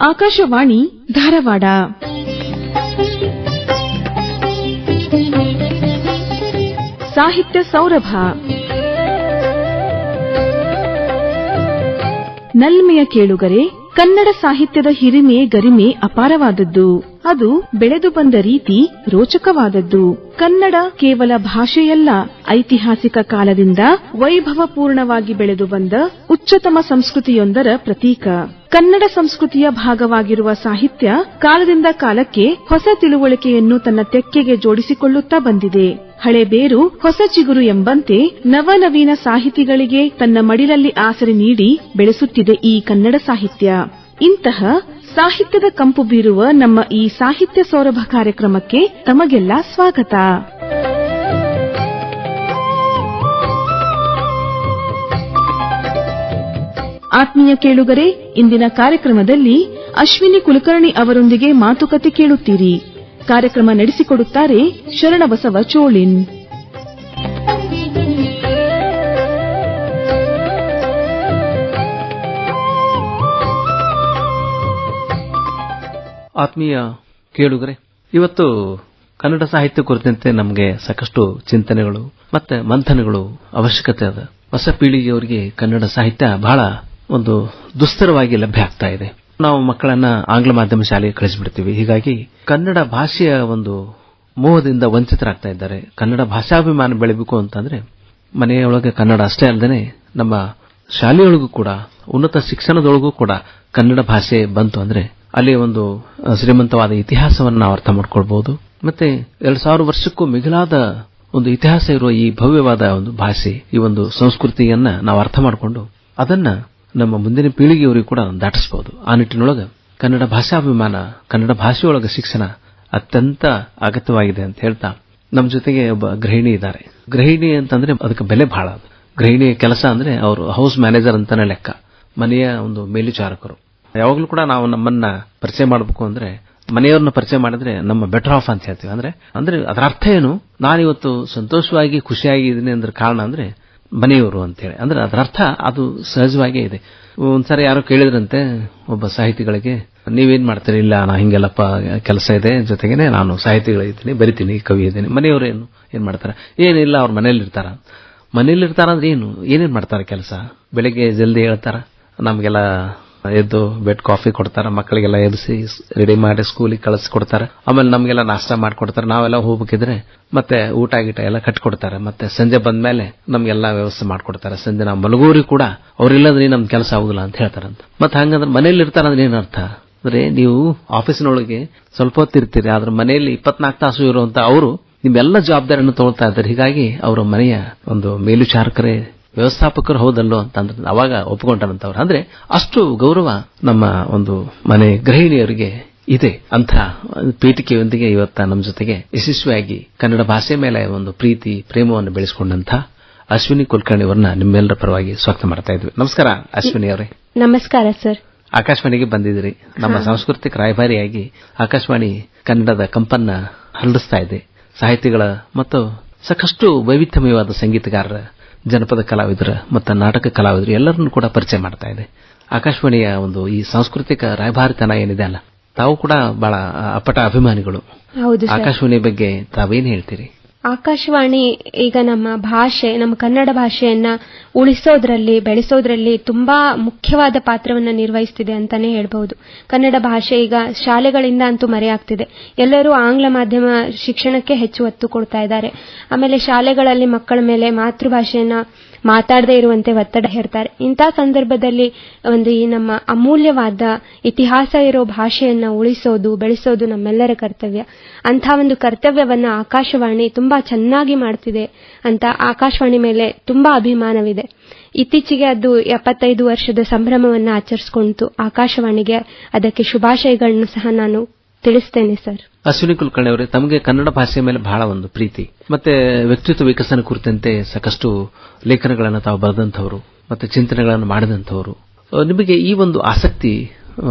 ಆಕಾಶವಾಣಿ ಧಾರವಾಡ. ಸಾಹಿತ್ಯ ಸೌರಭ. ನಲ್ಮೆಯ ಕೇಳುಗರೆ ಕನ್ನಡ ಸಾಹಿತ್ಯದ ಹಿರಿಮೆ ಗರಿಮೆ ಅಪಾರವಾದದ್ದು. ಅದು ಬೆಳೆದು ಬಂದ ರೀತಿ ರೋಚಕವಾದದ್ದು. ಕನ್ನಡ ಕೇವಲ ಭಾಷೆಯಲ್ಲ, ಐತಿಹಾಸಿಕ ಕಾಲದಿಂದ ವೈಭವಪೂರ್ಣವಾಗಿ ಬೆಳೆದು ಬಂದ ಉಚ್ಚತಮ ಸಂಸ್ಕೃತಿಯೊಂದರ ಪ್ರತೀಕ. ಕನ್ನಡ ಸಂಸ್ಕೃತಿಯ ಭಾಗವಾಗಿರುವ ಸಾಹಿತ್ಯ ಕಾಲದಿಂದ ಕಾಲಕ್ಕೆ ಹೊಸ ತಿಳುವಳಿಕೆಯನ್ನು ತನ್ನ ತೆಕ್ಕೆಗೆ ಜೋಡಿಸಿಕೊಳ್ಳುತ್ತಾ ಬಂದಿದೆ. ಹಳೆ ಬೇರು, ಹೊಸ ಚಿಗುರು ಎಂಬಂತೆ ನವನವೀನ ಸಾಹಿತಿಗಳಿಗೆ ತನ್ನ ಮಡಿಲಲ್ಲಿ ಆಸರೆ ನೀಡಿ ಬೆಳೆಸುತ್ತಿದೆ ಈ ಕನ್ನಡ ಸಾಹಿತ್ಯ. ಇಂತಹ ಸಾಹಿತ್ಯದ ಕಂಪು ಬೀರುವ ನಮ್ಮ ಈ ಸಾಹಿತ್ಯ ಸೌರಭ ಕಾರ್ಯಕ್ರಮಕ್ಕೆ ತಮಗೆಲ್ಲ ಸ್ವಾಗತ. ಆತ್ಮೀಯ ಕೇಳುಗರೆ, ಇಂದಿನ ಕಾರ್ಯಕ್ರಮದಲ್ಲಿ ಅಶ್ವಿನಿ ಕುಲಕರ್ಣಿ ಅವರೊಂದಿಗೆ ಮಾತುಕತೆ ಕೇಳುತ್ತೀರಿ. ಕಾರ್ಯಕ್ರಮ ನಡೆಸಿಕೊಡುತ್ತಾರೆ ಶರಣಬಸವ ಚೋಳಿನ್. ಆತ್ಮೀಯ ಕೇಳುಗರೆ, ಇವತ್ತು ಕನ್ನಡ ಸಾಹಿತ್ಯ ಕುರಿತಂತೆ ನಮಗೆ ಸಾಕಷ್ಟು ಚಿಂತನೆಗಳು ಮತ್ತೆ ಮಂಥನಗಳು ಅವಶ್ಯಕತೆ ಅದ. ಹೊಸ ಪೀಳಿಗೆಯವರಿಗೆ ಕನ್ನಡ ಸಾಹಿತ್ಯ ಬಹಳ ಒಂದು ದುಸ್ತರವಾಗಿ ಲಭ್ಯ ಆಗ್ತಾ ಇದೆ. ನಾವು ಮಕ್ಕಳನ್ನ ಆಂಗ್ಲ ಮಾಧ್ಯಮ ಶಾಲೆಗೆ ಕಳಿಸಿಬಿಡ್ತೀವಿ. ಹೀಗಾಗಿ ಕನ್ನಡ ಭಾಷೆಯ ಒಂದು ಮೋಹದಿಂದ ವಂಚಿತರಾಗ್ತಾ ಇದ್ದಾರೆ. ಕನ್ನಡ ಭಾಷಾಭಿಮಾನ ಬೆಳಿಬೇಕು ಅಂತಂದ್ರೆ ಮನೆಯೊಳಗೆ ಕನ್ನಡ ಅಷ್ಟೇ ಅಲ್ಲದೆ ನಮ್ಮ ಶಾಲೆಯೊಳಗೂ ಕೂಡ, ಉನ್ನತ ಶಿಕ್ಷಣದೊಳಗೂ ಕೂಡ ಕನ್ನಡ ಭಾಷೆ ಬಂತು ಅಂದ್ರೆ ಅಲ್ಲಿ ಒಂದು ಶ್ರೀಮಂತವಾದ ಇತಿಹಾಸವನ್ನು ನಾವು ಅರ್ಥ ಮಾಡ್ಕೊಳ್ಬಹುದು ಮತ್ತೆ ಎರಡು ಸಾವಿರ ವರ್ಷಕ್ಕೂ ಮಿಗಿಲಾದ ಒಂದು ಇತಿಹಾಸ ಇರುವ ಈ ಭವ್ಯವಾದ ಒಂದು ಭಾಷೆ, ಈ ಒಂದು ಸಂಸ್ಕೃತಿಯನ್ನ ನಾವು ಅರ್ಥ ಮಾಡಿಕೊಂಡು ಅದನ್ನ ನಮ್ಮ ಮುಂದಿನ ಪೀಳಿಗೆಯವರಿಗೂ ಕೂಡ ದಾಟಿಸಬಹುದು ಆ ನಿಟ್ಟಿನೊಳಗೆ ಕನ್ನಡ ಭಾಷಾಭಿಮಾನ, ಕನ್ನಡ ಭಾಷೆಯೊಳಗೆ ಶಿಕ್ಷಣ ಅತ್ಯಂತ ಅಗತ್ಯವಾಗಿದೆ ಅಂತ ಹೇಳ್ತಾ ನಮ್ಮ ಜೊತೆಗೆ ಒಬ್ಬ ಗೃಹಿಣಿ ಇದ್ದಾರೆ. ಗೃಹಿಣಿ ಅಂತಂದ್ರೆ ಅದಕ್ಕೆ ಬೆಲೆ ಬಹಳ ಗೃಹಿಣಿಯ ಕೆಲಸ ಅಂದ್ರೆ ಅವರು ಹೌಸ್ ಮ್ಯಾನೇಜರ್ ಅಂತಾನೆ ಲೆಕ್ಕ. ಮನೆಯ ಒಂದು ಮೇಲ್ವಿಚಾರಕರು. ಯಾವಾಗಲೂ ಕೂಡ ನಾವು ನಮ್ಮನ್ನ ಪರಿಚಯ ಮಾಡಬೇಕು ಅಂದ್ರೆ, ಮನೆಯವ್ರನ್ನ ಪರಿಚಯ ಮಾಡಿದ್ರೆ ನಮ್ಮ ಬೆಟರ್ ಆಫ್ ಅಂತ ಹೇಳ್ತೀವಿ. ಅಂದ್ರೆ ಅಂದ್ರೆ ಅದರ ಅರ್ಥ ಏನು? ನಾನಿವತ್ತು ಸಂತೋಷವಾಗಿ, ಖುಷಿಯಾಗಿ ಇದ್ದೀನಿ ಅಂದ್ರೆ ಕಾರಣ ಅಂದ್ರೆ ಮನೆಯವರು ಅಂತೇಳಿ ಅಂದ್ರೆ ಅದರ ಅರ್ಥ ಅದು ಸಹಜವಾಗೇ ಇದೆ. ಒಂದ್ಸರಿ ಯಾರೋ ಕೇಳಿದ್ರಂತೆ ಒಬ್ಬ ಸಾಹಿತಿಗಳಿಗೆ, ನೀವೇನ್ ಮಾಡ್ತೀರಿ? ಇಲ್ಲ, ನಾ ಹಿಂಗೆಲ್ಲಪ್ಪ ಕೆಲಸ ಇದೆ. ಜೊತೆಗೇನೆ ನಾನು ಸಾಹಿತಿಗಳಿದ್ದೀನಿ ಬರಿತೀನಿ, ಕವಿ ಇದ್ದೀನಿ. ಮನೆಯವರು ಏನು, ಏನ್ ಮಾಡ್ತಾರೆ? ಏನಿಲ್ಲ, ಅವ್ರ ಮನೇಲಿ ಇರ್ತಾರ ಮನೇಲಿ ಇರ್ತಾರ ಅಂದ್ರೆ ಏನು? ಏನೇನ್ ಮಾಡ್ತಾರೆ ಕೆಲಸ? ಬೆಳಿಗ್ಗೆ ಜಲ್ದಿ ಹೇಳ್ತಾರ, ನಮ್ಗೆಲ್ಲ ಎದ್ದು ಬೆಡ್ ಕಾಫಿ ಕೊಡ್ತಾರ, ಮಕ್ಕಳಿಗೆಲ್ಲ ಎಬ್ಸಿ ರೆಡಿ ಮಾಡಿ ಸ್ಕೂಲಿಗೆ ಕಳಿಸಿ ಕೊಡ್ತಾರೆ. ಆಮೇಲೆ ನಮಗೆಲ್ಲ ನಾಷ್ಟ ಮಾಡಿಕೊಡ್ತಾರೆ ನಾವೆಲ್ಲ ಹೋಗ್ಬೇಕಿದ್ರೆ ಮತ್ತೆ ಊಟ ಗೀಟ ಎಲ್ಲ ಕಟ್ಕೊಡ್ತಾರೆ ಮತ್ತೆ ಸಂಜೆ ಬಂದ್ಮೇಲೆ ನಮ್ಗೆಲ್ಲ ವ್ಯವಸ್ಥೆ ಮಾಡ್ಕೊಡ್ತಾರೆ ಸಂಜೆ ನಾವು ಮಲಗೋರಿ ಕೂಡ ಅವ್ರಿಲ್ಲದ್ರೆ ನಮ್ ಕೆಲಸ ಆಗುದಿಲ್ಲ ಅಂತ ಹೇಳ್ತಾರಂತ. ಮತ್ತೆ ಹಂಗಂದ್ರೆ ಮನೇಲಿ ಇರ್ತಾರಂದ್ರೆ ಏನರ್ಥ ಅಂದ್ರೆ ನೀವು ಆಫೀಸಿನೊಳಗೆ ಸ್ವಲ್ಪ ಹೊತ್ತಿರ್ತೀರಿ ಆದ್ರೆ ಮನೆಯಲ್ಲಿ ಇಪ್ಪತ್ನಾಲ್ಕು ತಾಸು ಇರುವಂತ ಅವರು ನಿಮ್ಮೆಲ್ಲ ಜವಾಬ್ದಾರಿಯನ್ನು ತಗೊಳ್ತಾ ಇದ್ದಾರೆ. ಹೀಗಾಗಿ ಅವರ ಮನೆಯ ಒಂದು ಮೇಲ್ವಿಚಾರಕರೇ ವ್ಯವಸ್ಥಾಪಕರು ಹೌದಲ್ಲೋ ಅಂತಂದ್ರೆ ಅವಾಗ ಒಪ್ಪಿಕೊಂಡಂತವ್ರು. ಅಂದ್ರೆ ಅಷ್ಟು ಗೌರವ ನಮ್ಮ ಒಂದು ಮನೆ ಗೃಹಿಣಿಯರಿಗೆ ಇದೆ. ಅಂತ ಪೀಠಿಕೆಯೊಂದಿಗೆ ಇವತ್ತ ನಮ್ಮ ಜೊತೆಗೆ ಯಶಸ್ವಿಯಾಗಿ ಕನ್ನಡ ಭಾಷೆ ಮೇಲೆ ಒಂದು ಪ್ರೀತಿ ಪ್ರೇಮವನ್ನು ಬೆಳೆಸಿಕೊಂಡಂತ ಅಶ್ವಿನಿ ಕುಲಕರ್ಣಿ ಅವರನ್ನ ನಿಮ್ಮೆಲ್ಲರ ಪರವಾಗಿ ಸ್ವಾಗತ ಮಾಡ್ತಾ ಇದ್ವಿ. ನಮಸ್ಕಾರ ಅಶ್ವಿನಿ ಅವರೇ. ನಮಸ್ಕಾರ ಸರ್. ಆಕಾಶವಾಣಿಗೆ ಬಂದಿದ್ರಿ ನಮ್ಮ ಸಾಂಸ್ಕೃತಿಕ ರಾಯಭಾರಿಯಾಗಿ ಆಕಾಶವಾಣಿ ಕನ್ನಡದ ಕಂಪನ್ನ ಹರಡಿಸ್ತಾ ಇದೆ. ಸಾಹಿತಿಗಳ ಮತ್ತು ಸಾಕಷ್ಟು ವೈವಿಧ್ಯಮಯವಾದ ಸಂಗೀತಗಾರರ ಜನಪದ ಕಲಾವಿದರ ಮತ್ತು ನಾಟಕ ಕಲಾವಿದರು ಎಲ್ಲರನ್ನೂ ಕೂಡ ಪರಿಚಯ ಮಾಡ್ತಾ ಇದೆ. ಆಕಾಶವಾಣಿಯ ಒಂದು ಈ ಸಾಂಸ್ಕೃತಿಕ ರಾಯಭಾರಿತನ ಏನಿದೆ ಅಲ್ಲ ತಾವು ಕೂಡ ಬಹಳ ಅಪ್ಪಟ ಅಭಿಮಾನಿಗಳು. ಆಕಾಶವಾಣಿ ಬಗ್ಗೆ ತಾವೇನು ಹೇಳ್ತೀರಿ? ಆಕಾಶವಾಣಿ ಈಗ ನಮ್ಮ ಭಾಷೆ, ನಮ್ಮ ಕನ್ನಡ ಭಾಷೆಯನ್ನ ಉಳಿಸೋದ್ರಲ್ಲಿ, ಬೆಳೆಸೋದ್ರಲ್ಲಿ ತುಂಬಾ ಮುಖ್ಯವಾದ ಪಾತ್ರವನ್ನು ನಿರ್ವಹಿಸ್ತಿದೆ ಅಂತಾನೆ ಹೇಳಬಹುದು. ಕನ್ನಡ ಭಾಷೆ ಈಗ ಶಾಲೆಗಳಿಂದ ಅಂತೂ ಮರೆಯಾಗ್ತಿದೆ. ಎಲ್ಲರೂ ಆಂಗ್ಲ ಮಾಧ್ಯಮ ಶಿಕ್ಷಣಕ್ಕೆ ಹೆಚ್ಚು ಒತ್ತು ಕೊಡ್ತಾ ಇದ್ದಾರೆ. ಆಮೇಲೆ ಶಾಲೆಗಳಲ್ಲಿ ಮಕ್ಕಳ ಮೇಲೆ ಮಾತೃಭಾಷೆಯನ್ನ ಮಾತಾಡದೇ ಇರುವಂತೆ ಒತ್ತಡ ಹೇರ್ತಾರೆ. ಇಂಥ ಸಂದರ್ಭದಲ್ಲಿ ಒಂದು ಈ ನಮ್ಮ ಅಮೂಲ್ಯವಾದ ಇತಿಹಾಸ ಇರೋ ಭಾಷೆಯನ್ನ ಉಳಿಸೋದು, ಬೆಳೆಸೋದು ನಮ್ಮೆಲ್ಲರ ಕರ್ತವ್ಯ. ಅಂಥ ಒಂದು ಕರ್ತವ್ಯವನ್ನ ಆಕಾಶವಾಣಿ ತುಂಬಾ ಚೆನ್ನಾಗಿ ಮಾಡ್ತಿದೆ ಅಂತ ಆಕಾಶವಾಣಿ ಮೇಲೆ ತುಂಬಾ ಅಭಿಮಾನವಿದೆ. ಇತ್ತೀಚೆಗೆ ಅದು ಎಪ್ಪತ್ತೈದು ವರ್ಷದ ಸಂಭ್ರಮವನ್ನು ಆಚರಿಸಿಕೊಂಡಿತು ಆಕಾಶವಾಣಿಗೆ ಅದಕ್ಕೆ ಶುಭಾಶಯಗಳನ್ನು ಸಹ ನಾನು ತಿಳಿಸ್ತೇನೆ ಸರ್. ಅಶ್ವಿನಿ ಕುಲಕರ್ಣಿ ಅವರೇ ತಮಗೆ ಕನ್ನಡ ಭಾಷೆಯ ಮೇಲೆ ಬಹಳ ಒಂದು ಪ್ರೀತಿ. ಮತ್ತೆ ವ್ಯಕ್ತಿತ್ವ ವಿಕಸನ ಕುರಿತಂತೆ ಸಾಕಷ್ಟು ಲೇಖನಗಳನ್ನು ತಾವು ಬರೆದಂಥವರು ಮತ್ತೆ ಚಿಂತನೆಗಳನ್ನು ಮಾಡಿದಂಥವರು. ನಿಮಗೆ ಈ ಒಂದು ಆಸಕ್ತಿ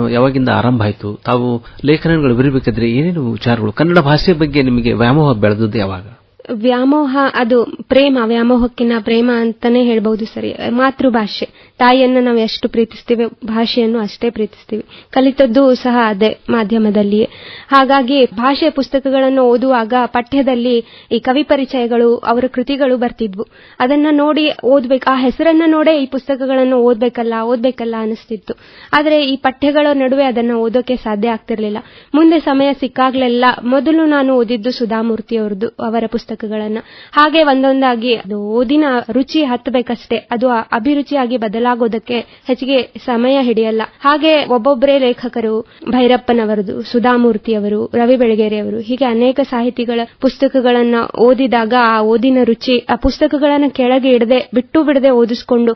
ಯಾವಾಗಿಂದ ಆರಂಭ ಆಯಿತು? ತಾವು ಲೇಖನಗಳು ಬರೀಬೇಕಾದ್ರೆ ಏನೇನು ವಿಚಾರಗಳು? ಕನ್ನಡ ಭಾಷೆ ಬಗ್ಗೆ ನಿಮಗೆ ವ್ಯಾಮೋಹ ಬೆಳೆದದ್ದು ಯಾವಾಗ? ವ್ಯಾಮೋಹ ಅದು ಪ್ರೇಮ ವ್ಯಾಮೋಹಕ್ಕಿನ್ನ ಪ್ರೇಮ ಅಂತಾನೆ ಹೇಳಬಹುದು ಸರಿ. ಮಾತೃಭಾಷೆ. ತಾಯಿಯನ್ನ ನಾವು ಎಷ್ಟು ಪ್ರೀತಿಸ್ತೀವಿ, ಭಾಷೆಯನ್ನು ಅಷ್ಟೇ ಪ್ರೀತಿಸ್ತೀವಿ. ಕಲಿತದ್ದು ಸಹ ಅದೇ ಮಾಧ್ಯಮದಲ್ಲಿಯೇ. ಹಾಗಾಗಿ ಭಾಷೆ ಪುಸ್ತಕಗಳನ್ನು ಓದುವಾಗ ಪಠ್ಯದಲ್ಲಿ ಈ ಕವಿ ಪರಿಚಯಗಳು, ಅವರ ಕೃತಿಗಳು ಬರ್ತಿದ್ವು. ಅದನ್ನ ನೋಡಿ ಓದ್ಬೇಕು, ಆ ಹೆಸರನ್ನ ನೋಡೇ ಈ ಪುಸ್ತಕಗಳನ್ನು ಓದ್ಬೇಕಲ್ಲ ಓದ್ಬೇಕಲ್ಲ ಅನಿಸ್ತಿತ್ತು ಆದರೆ ಈ ಪಠ್ಯಗಳ ನಡುವೆ ಅದನ್ನ ಓದೋಕೆ ಸಾಧ್ಯ ಆಗ್ತಿರ್ಲಿಲ್ಲ. ಮುಂದೆ ಸಮಯ ಸಿಕ್ಕಾಗ್ಲೆಲ್ಲ ಮೊದಲು ನಾನು ಓದಿದ್ದು ಸುಧಾಮೂರ್ತಿ ಅವರದು ಅವರ ಪುಸ್ತಕಗಳನ್ನ. ಹಾಗೆ ಒಂದೊಂದಾಗಿ ಅದು ಓದಿನ ರುಚಿ ಹತ್ತಬೇಕಷ್ಟೇ ಅದು ಅಭಿರುಚಿಯಾಗಿ ಅಭಿರುಚಿಯಾಗಿ ಬದಲಾಗೋದಕ್ಕೆ ಹೆಚ್ಚಿಗೆ ಸಮಯ ಹಿಡಿಯಲ್ಲ. ಹಾಗೆ ಒಬ್ಬೊಬ್ಬರೇ ಲೇಖಕರು, ಭೈರಪ್ಪನವರದು, ಸುಧಾಮೂರ್ತಿಯವರು, ರವಿ ಬೆಳಗೇರಿ ಅವರು ಹೀಗೆ ಅನೇಕ ಸಾಹಿತಿಗಳ ಪುಸ್ತಕಗಳನ್ನ ಓದಿದಾಗ ಆ ಓದಿನ ರುಚಿ, ಆ ಪುಸ್ತಕಗಳನ್ನ ಕೆಳಗೆ ಇಡದೆ, ಬಿಟ್ಟು ಬಿಡದೆ ಓದಿಸ್ಕೊಂಡು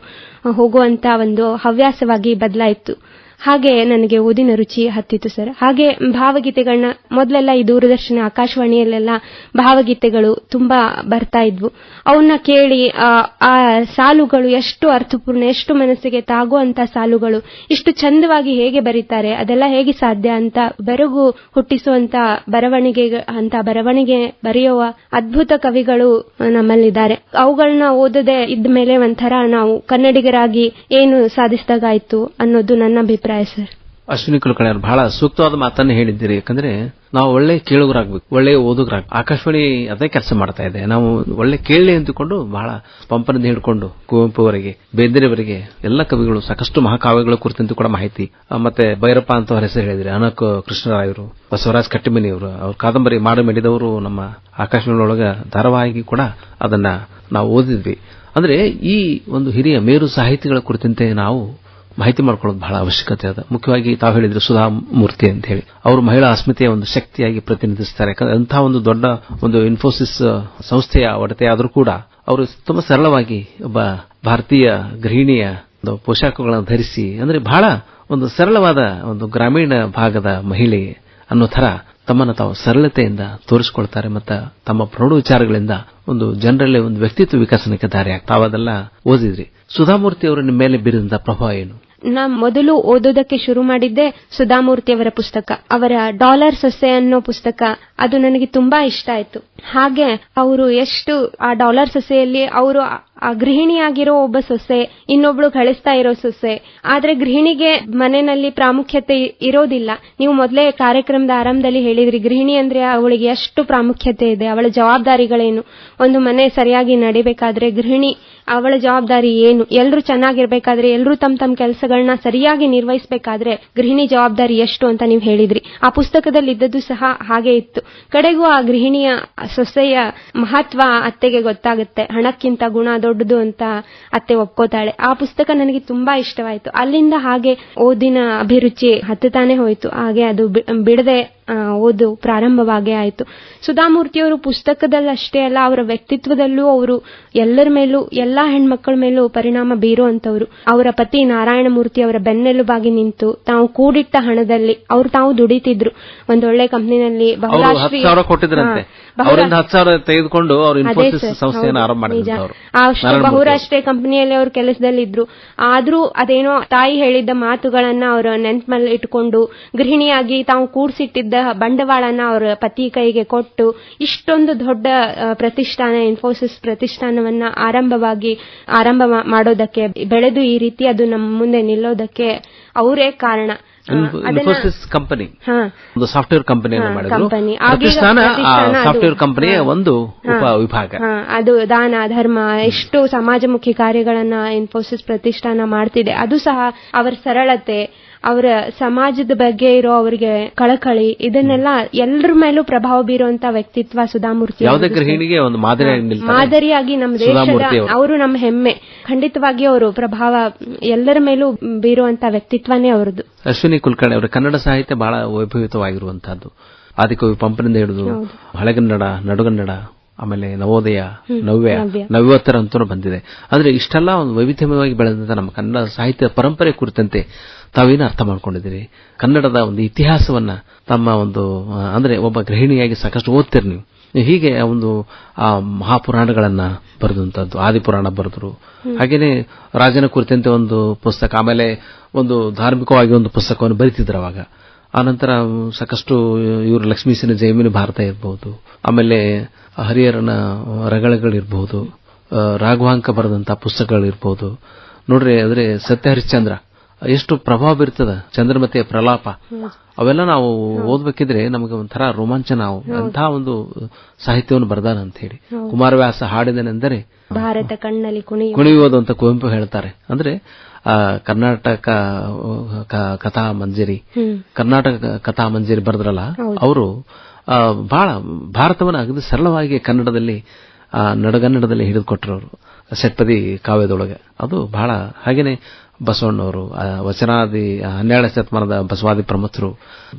ಹೋಗುವಂತ ಒಂದು ಹವ್ಯಾಸವಾಗಿ ಬದಲಾಯಿತು. ಹಾಗೆ ನನಗೆ ಓದಿನ ರುಚಿ ಹತ್ತಿತ್ತು ಸರ್ ಹಾಗೆ ಭಾವಗೀತೆಗಳನ್ನ ಮೊದಲೆಲ್ಲ ಈ ದೂರದರ್ಶನ ಆಕಾಶವಾಣಿಯಲ್ಲೆಲ್ಲ ಭಾವಗೀತೆಗಳು ತುಂಬಾ ಬರ್ತಾ ಇದ್ವು. ಅವನ್ನ ಕೇಳಿ ಆ, ಸಾಲುಗಳು ಎಷ್ಟು ಅರ್ಥಪೂರ್ಣ ಎಷ್ಟು ಮನಸ್ಸಿಗೆ ತಾಗುವಂತ ಸಾಲುಗಳು ಇಷ್ಟು ಚಂದವಾಗಿ ಹೇಗೆ ಬರೀತಾರೆ ಅದೆಲ್ಲ ಹೇಗೆ ಸಾಧ್ಯ ಅಂತ ಬೆರಗು ಹುಟ್ಟಿಸುವಂತ ಬರವಣಿಗೆ ಅಂತ ಬರವಣಿಗೆ ಬರೆಯುವ ಅದ್ಭುತ ಕವಿಗಳು ನಮ್ಮಲ್ಲಿದ್ದಾರೆ. ಅವುಗಳನ್ನ ಓದದೆ ಇದ್ದ ಮೇಲೆ ಒಂಥರ ನಾವು ಕನ್ನಡಿಗರಾಗಿ ಏನು ಸಾಧಿಸಿದಾಗಾಯ್ತು ಅನ್ನೋದು ನನ್ನ ಅಭಿಪ್ರಾಯ. ಸರ್ ಅಶ್ವಿನಿ ಕುಲಕರ್ಣಿ ಅವರು ಬಹಳ ಸೂಕ್ತವಾದ ಮಾತನ್ನು ಹೇಳಿದ್ದೀರಿ. ಯಾಕಂದ್ರೆ ನಾವು ಒಳ್ಳೆ ಕೇಳುಗರಾಗಬೇಕು, ಒಳ್ಳೆ ಓದುಗರಾಗ, ಆಕಾಶವಾಣಿ ಅದೇ ಕೆಲಸ ಮಾಡ್ತಾ ಇದೆ. ನಾವು ಒಳ್ಳೆ ಕೇಳಲಿ ಅಂದುಕೊಂಡು ಬಹಳ ಪಂಪನದಿಂದ ಹಿಡ್ಕೊಂಡು ಕುವೆಂಪು ಅವರಿಗೆ ಬೇಂದ್ರೆಯವರಿಗೆ ಎಲ್ಲ ಕವಿಗಳು, ಸಾಕಷ್ಟು ಮಹಾಕಾವ್ಯಗಳ ಕುರಿತಂತೆ ಕೂಡ ಮಾಹಿತಿ. ಮತ್ತೆ ಭೈರಪ್ಪ ಅಂತ ಅವ್ರ ಹೆಸರು ಹೇಳಿದ್ರಿ, ಅನಕ ಕೃಷ್ಣರಾಯರು, ಬಸವರಾಜ್ ಕಟ್ಟಿಮನಿ ಅವರು ಕಾದಂಬರಿ ಮಾಡು ಮಾಡಿದವರು ನಮ್ಮ ಆಕಾಶವಾಣಿ ಒಳಗ ಧಾರಾವಾಹಿಗೆ ಕೂಡ ಅದನ್ನ ನಾವು ಓದಿದ್ವಿ. ಅಂದ್ರೆ ಈ ಒಂದು ಹಿರಿಯ ಮೇರು ಸಾಹಿತಿಗಳ ಕುರಿತಂತೆ ನಾವು ಮಾಹಿತಿ ಮಾಡ್ಕೊಳ್ಳೋದು ಬಹಳ ಅವಶ್ಯಕತೆ ಅದ. ಮುಖ್ಯವಾಗಿ ತಾವು ಹೇಳಿದ್ರು ಸುಧಾ ಮೂರ್ತಿ ಅಂತ ಹೇಳಿ ಅವರು ಮಹಿಳಾ ಅಸ್ಮಿತೆಯ ಒಂದು ಶಕ್ತಿಯಾಗಿ ಪ್ರತಿನಿಧಿಸ್ತಾರೆ. ಯಾಕಂದ್ರೆ ಅಂತಹ ಒಂದು ದೊಡ್ಡ ಒಂದು ಇನ್ಫೋಸಿಸ್ ಸಂಸ್ಥೆಯ ಒಡತೆಯಾದರೂ ಕೂಡ ಅವರು ತುಂಬಾ ಸರಳವಾಗಿ ಒಬ್ಬ ಭಾರತೀಯ ಗೃಹಿಣಿಯ ಒಂದು ಪೋಷಾಕಗಳನ್ನು ಧರಿಸಿ, ಅಂದ್ರೆ ಬಹಳ ಒಂದು ಸರಳವಾದ ಒಂದು ಗ್ರಾಮೀಣ ಭಾಗದ ಮಹಿಳೆ ಅನ್ನೋ ತರ ತಮ್ಮನ್ನು ತಾವು ಸರಳತೆಯಿಂದ ತೋರಿಸಿಕೊಳ್ತಾರೆ ಮತ್ತು ತಮ್ಮ ಪ್ರೌಢ ವಿಚಾರಗಳಿಂದ ಒಂದು ಜನರಲ್ಲಿ ಒಂದು ವ್ಯಕ್ತಿತ್ವ ವಿಕಸನಕ್ಕೆ ದಾರಿ ಆಗ್ತಾ ತಾವದೆಲ್ಲ ಓದಿದ್ರಿ. ಸುಧಾಮೂರ್ತಿ ಅವರು ಮೇಲೆ ಬೀರಿದಂತಹ ಪ್ರಭಾವ ಏನು? ನಾ ಮೊದಲು ಓದೋದಕ್ಕೆ ಶುರು ಮಾಡಿದ್ದೆ ಸುಧಾಮೂರ್ತಿಯವರ ಪುಸ್ತಕ. ಅವರ ಡಾಲರ್ ಸೊಸೆ ಅನ್ನೋ ಪುಸ್ತಕ. ಅದು ನನಗೆ ತುಂಬಾ ಇಷ್ಟ ಆಯ್ತು. ಹಾಗೆ ಅವರು ಎಷ್ಟು ಆ ಡಾಲರ್ ಸೊಸೆಯಲ್ಲಿ ಅವರು ಗೃಹಿಣಿಯಾಗಿರೋ ಒಬ್ಬ ಸೊಸೆ, ಇನ್ನೊಬ್ಳು ಗಳಿಸ್ತಾ ಇರೋ ಸೊಸೆ. ಆದ್ರೆ ಗೃಹಿಣಿಗೆ ಮನೆಯಲ್ಲಿ ಪ್ರಾಮುಖ್ಯತೆ ಇರೋದಿಲ್ಲ. ನೀವು ಮೊದಲೇ ಕಾರ್ಯಕ್ರಮದ ಆರಂಭದಲ್ಲಿ ಹೇಳಿದ್ರಿ, ಗೃಹಿಣಿ ಅಂದ್ರೆ ಅವಳಿಗೆ ಎಷ್ಟು ಪ್ರಾಮುಖ್ಯತೆ ಇದೆ, ಅವಳ ಜವಾಬ್ದಾರಿಗಳೇನು? ಒಂದು ಮನೆ ಸರಿಯಾಗಿ ನಡಿಬೇಕಾದ್ರೆ ಗೃಹಿಣಿ ಅವಳ ಜವಾಬ್ದಾರಿ ಏನು? ಎಲ್ಲರೂ ಚೆನ್ನಾಗಿರ್ಬೇಕಾದ್ರೆ ಎಲ್ಲರೂ ತಮ್ಮ ತಮ್ಮ ಕೆಲಸಗಳನ್ನ ಸರಿಯಾಗಿ ನಿರ್ವಹಿಸಬೇಕಾದ್ರೆ ಗೃಹಿಣಿ ಜವಾಬ್ದಾರಿ ಎಷ್ಟು ಅಂತ ನೀವು ಹೇಳಿದ್ರಿ. ಆ ಪುಸ್ತಕದಲ್ಲಿ ಇದ್ದದ್ದು ಸಹ ಹಾಗೆ ಇತ್ತು. ಕಡೆಗೂ ಆ ಗೃಹಿಣಿಯ ಸೊಸೆಯ ಮಹತ್ವ ಅತ್ತೆಗೆ ಗೊತ್ತಾಗುತ್ತೆ. ಹಣಕ್ಕಿಂತ ಗುಣ ದೊಡ್ಡದು ಅಂತ ಅತ್ತೆ ಒಪ್ಕೋತಾಳೆ. ಆ ಪುಸ್ತಕ ನನಗೆ ತುಂಬಾ ಇಷ್ಟವಾಯಿತು. ಅಲ್ಲಿಂದ ಹಾಗೆ ಓದಿನ ಅಭಿರುಚಿ ಹತ್ತುತ್ತಾನೆ ಹೋಯಿತು. ಹಾಗೆ ಅದು ಬಿಡದೆ ಓದು ಪ್ರಾರಂಭವಾಗೇ ಆಯಿತು. ಸುಧಾಮೂರ್ತಿಯವರು ಪುಸ್ತಕದಲ್ಲಷ್ಟೇ ಅಲ್ಲ ಅವರ ವ್ಯಕ್ತಿತ್ವದಲ್ಲೂ ಅವರು ಎಲ್ಲರ ಮೇಲೂ ಎಲ್ಲಾ ಹೆಣ್ಮಕ್ಳ ಮೇಲೂ ಪರಿಣಾಮ ಬೀರುವಂತವರು ಅವರ ಪತಿ ನಾರಾಯಣಮೂರ್ತಿ ಅವರ ಬೆನ್ನೆಲುಬಾಗಿ ನಿಂತು ತಾವು ಕೂಡಿಟ್ಟ ಹಣದಲ್ಲಿ ಅವರು ತಾವು ದುಡಿತಿದ್ರು. ಒಂದೊಳ್ಳೆ ಕಂಪನಿನಲ್ಲಿ ತೆಗೆದುಕೊಂಡು ಅಷ್ಟು ಬಹುರಾಷ್ಟ್ರೀಯ ಕಂಪನಿಯಲ್ಲಿ ಅವರು ಕೆಲಸದಲ್ಲಿದ್ರು. ಆದ್ರೂ ಅದೇನೋ ತಾಯಿ ಹೇಳಿದ್ದ ಮಾತುಗಳನ್ನ ಅವರು ನೆನ್ಪಲ್ಲಿ ಇಟ್ಕೊಂಡು ಗೃಹಿಣಿಯಾಗಿ ತಾವು ಕೂಡಿಸಿಟ್ಟಿದ್ದ ಬಂಡವಾಳನ ಅವರ ಪತಿ ಕೈಗೆ ಕೊಟ್ಟು ಇಷ್ಟೊಂದು ದೊಡ್ಡ ಪ್ರತಿಷ್ಠಾನ ಇನ್ಫೋಸಿಸ್ ಪ್ರತಿಷ್ಠಾನವನ್ನ ಆರಂಭವಾಗಿ ಆರಂಭ ಮಾಡೋದಕ್ಕೆ ಬೆಳೆದು ಈ ರೀತಿ ಅದು ನಮ್ಮ ಮುಂದೆ ನಿಲ್ಲೋದಕ್ಕೆ ಅವರೇ ಕಾರಣ. ಇನ್ಫೋಸಿಸ್ ಕಂಪನಿ ಒಂದು ಸಾಫ್ಟ್ವೇರ್ ಕಂಪನಿಯನ್ನು ಮಾಡಿದ್ರು. ಸಾಫ್ಟ್ವೇರ್ ಕಂಪನಿಯ ಒಂದು. ವಿಭಾಗ. ಅದು ದಾನ ಧರ್ಮ ಎಷ್ಟು ಸಮಾಜಮುಖಿ ಕಾರ್ಯಗಳನ್ನ ಇನ್ಫೋಸಿಸ್ ಪ್ರತಿಷ್ಠಾನ ಮಾಡ್ತಿದೆ. ಅದು ಸಹ ಅವರ ಸರಳತೆ ಅವರ ಸಮಾಜದ ಬಗ್ಗೆ ಇರೋ ಅವರಿಗೆ ಕಳಕಳಿ ಇದನ್ನೆಲ್ಲ ಎಲ್ಲರ ಮೇಲೂ ಪ್ರಭಾವ ಬೀರುವಂತ ವ್ಯಕ್ತಿತ್ವ ಸುಧಾಮೂರ್ತಿ. ಗೃಹಿಣಿಗೆ ಒಂದು ಮಾದರಿಯಾಗಿ ನಮ್ಮ ದೇಶದ. ಅವರು. ನಮ್ಮ ಹೆಮ್ಮೆ. ಖಂಡಿತವಾಗಿ ಅವರು ಪ್ರಭಾವ ಎಲ್ಲರ ಮೇಲೂ ಬೀರುವಂತ ವ್ಯಕ್ತಿತ್ವನೇ ಅವರದು ಅಶ್ವಿನಿ ಕುಲಕರ್ಣಿ ಅವರ ಕನ್ನಡ ಸಾಹಿತ್ಯ ಬಹಳ ವೈಭವಿತವಾಗಿರುವಂತಹದ್ದು ಆದಿಕವಿ ಪಂಪನಿಂದ ಹಿಡಿದು ಹಳೆಗನ್ನಡ ನಡುಗನ್ನಡ ಆಮೇಲೆ ನವೋದಯ ನವ್ಯ ನವ್ಯ. ನವ್ಯೋತ್ತರ ಅಂತೂ ಬಂದಿದೆ. ಆದರೆ ಇಷ್ಟೆಲ್ಲ ಒಂದು ವೈವಿಧ್ಯಮಯವಾಗಿ ಬೆಳೆದಂತ ನಮ್ಮ ಕನ್ನಡ ಸಾಹಿತ್ಯ ಪರಂಪರೆ ಕುರಿತಂತೆ ತಾವೇನು ಅರ್ಥ ಮಾಡ್ಕೊಂಡಿದ್ದೀರಿ? ಕನ್ನಡದ ಒಂದು ಇತಿಹಾಸವನ್ನ ತಮ್ಮ ಒಂದು ಅಂದ್ರೆ ಒಬ್ಬ ಗೃಹಿಣಿಯಾಗಿ ಸಾಕಷ್ಟು ಓದ್ತೀರಿ ನೀವು. ಹೀಗೆ ಒಂದು ಆ ಮಹಾಪುರಾಣಗಳನ್ನ ಬರೆದಂತದ್ದು ಆದಿಪುರಾಣ ಬರೆದ್ರು. ಹಾಗೇನೆ ರಾಜನ ಕುರಿತಂತೆ ಒಂದು ಪುಸ್ತಕ ಆಮೇಲೆ ಒಂದು ಧಾರ್ಮಿಕವಾಗಿ ಒಂದು ಪುಸ್ತಕವನ್ನು ಬರೀತಿದ್ರು ಅವಾಗ. ಆನಂತರ ಸಾಕಷ್ಟು ಇವರು ಲಕ್ಷ್ಮೀಸಿನ ಜೈಮಿನಿ ಭಾರತ ಇರಬಹುದು. ಆಮೇಲೆ ಹರಿಹರನ ರಗಳಗಳಿರ್ಬಹುದು. ರಾಘವಾಂಕ ಬರೆದಂತಹ ಪುಸ್ತಕಗಳಿರ್ಬಹುದು. ನೋಡ್ರಿ ಅಂದ್ರೆ ಸತ್ಯ ಹರಿಶ್ಚಂದ್ರ ಎಷ್ಟು ಪ್ರಭಾವ ಬೀರ್ತದ ಚಂದ್ರಮತೆಯ ಪ್ರಲಾಪ. ಅವೆಲ್ಲ ನಾವು ಓದ್ಬೇಕಿದ್ರೆ ನಮಗೆ ಒಂಥರ ರೋಮಾಂಚನ ಅಂತಹ ಒಂದು ಸಾಹಿತ್ಯವನ್ನು ಬರ್ದಾನ ಅಂತ ಹೇಳಿ. ಕುಮಾರವ್ಯಾಸ ಹಾಡಿದನೆಂದರೆ ಭಾರತ ಕಣ್ಣಲ್ಲಿ ಕುಣಿಯುವ ಕುಣಿಯುವುದು ಅಂತ ಕುವೆಂಪು ಹೇಳ್ತಾರೆ. ಅಂದ್ರೆ ಕರ್ನಾಟಕ ಕಥಾ ಮಂಜರಿ. ಕರ್ನಾಟಕ ಕಥಾ ಮಂಜರಿ ಬರೆದ್ರಲ್ಲ ಅವರು ಬಹಳ ಭಾರತವನ್ನು ಅಗದಿ ಸರಳವಾಗಿ ಕನ್ನಡದಲ್ಲಿ ನಡಗನ್ನಡದಲ್ಲಿ ಹಿಡಿದುಕೊಟ್ರವರು ಷಟ್ಪದಿ ಕಾವ್ಯದೊಳಗೆ. ಅದು ಬಹಳ ಹಾಗೇನೆ ಬಸವಣ್ಣವರು ವಚನಾದಿ ಹನ್ನೆರಡನೇ ಶತಮಾನದ ಬಸವಾದಿ ಪ್ರಮುಖರು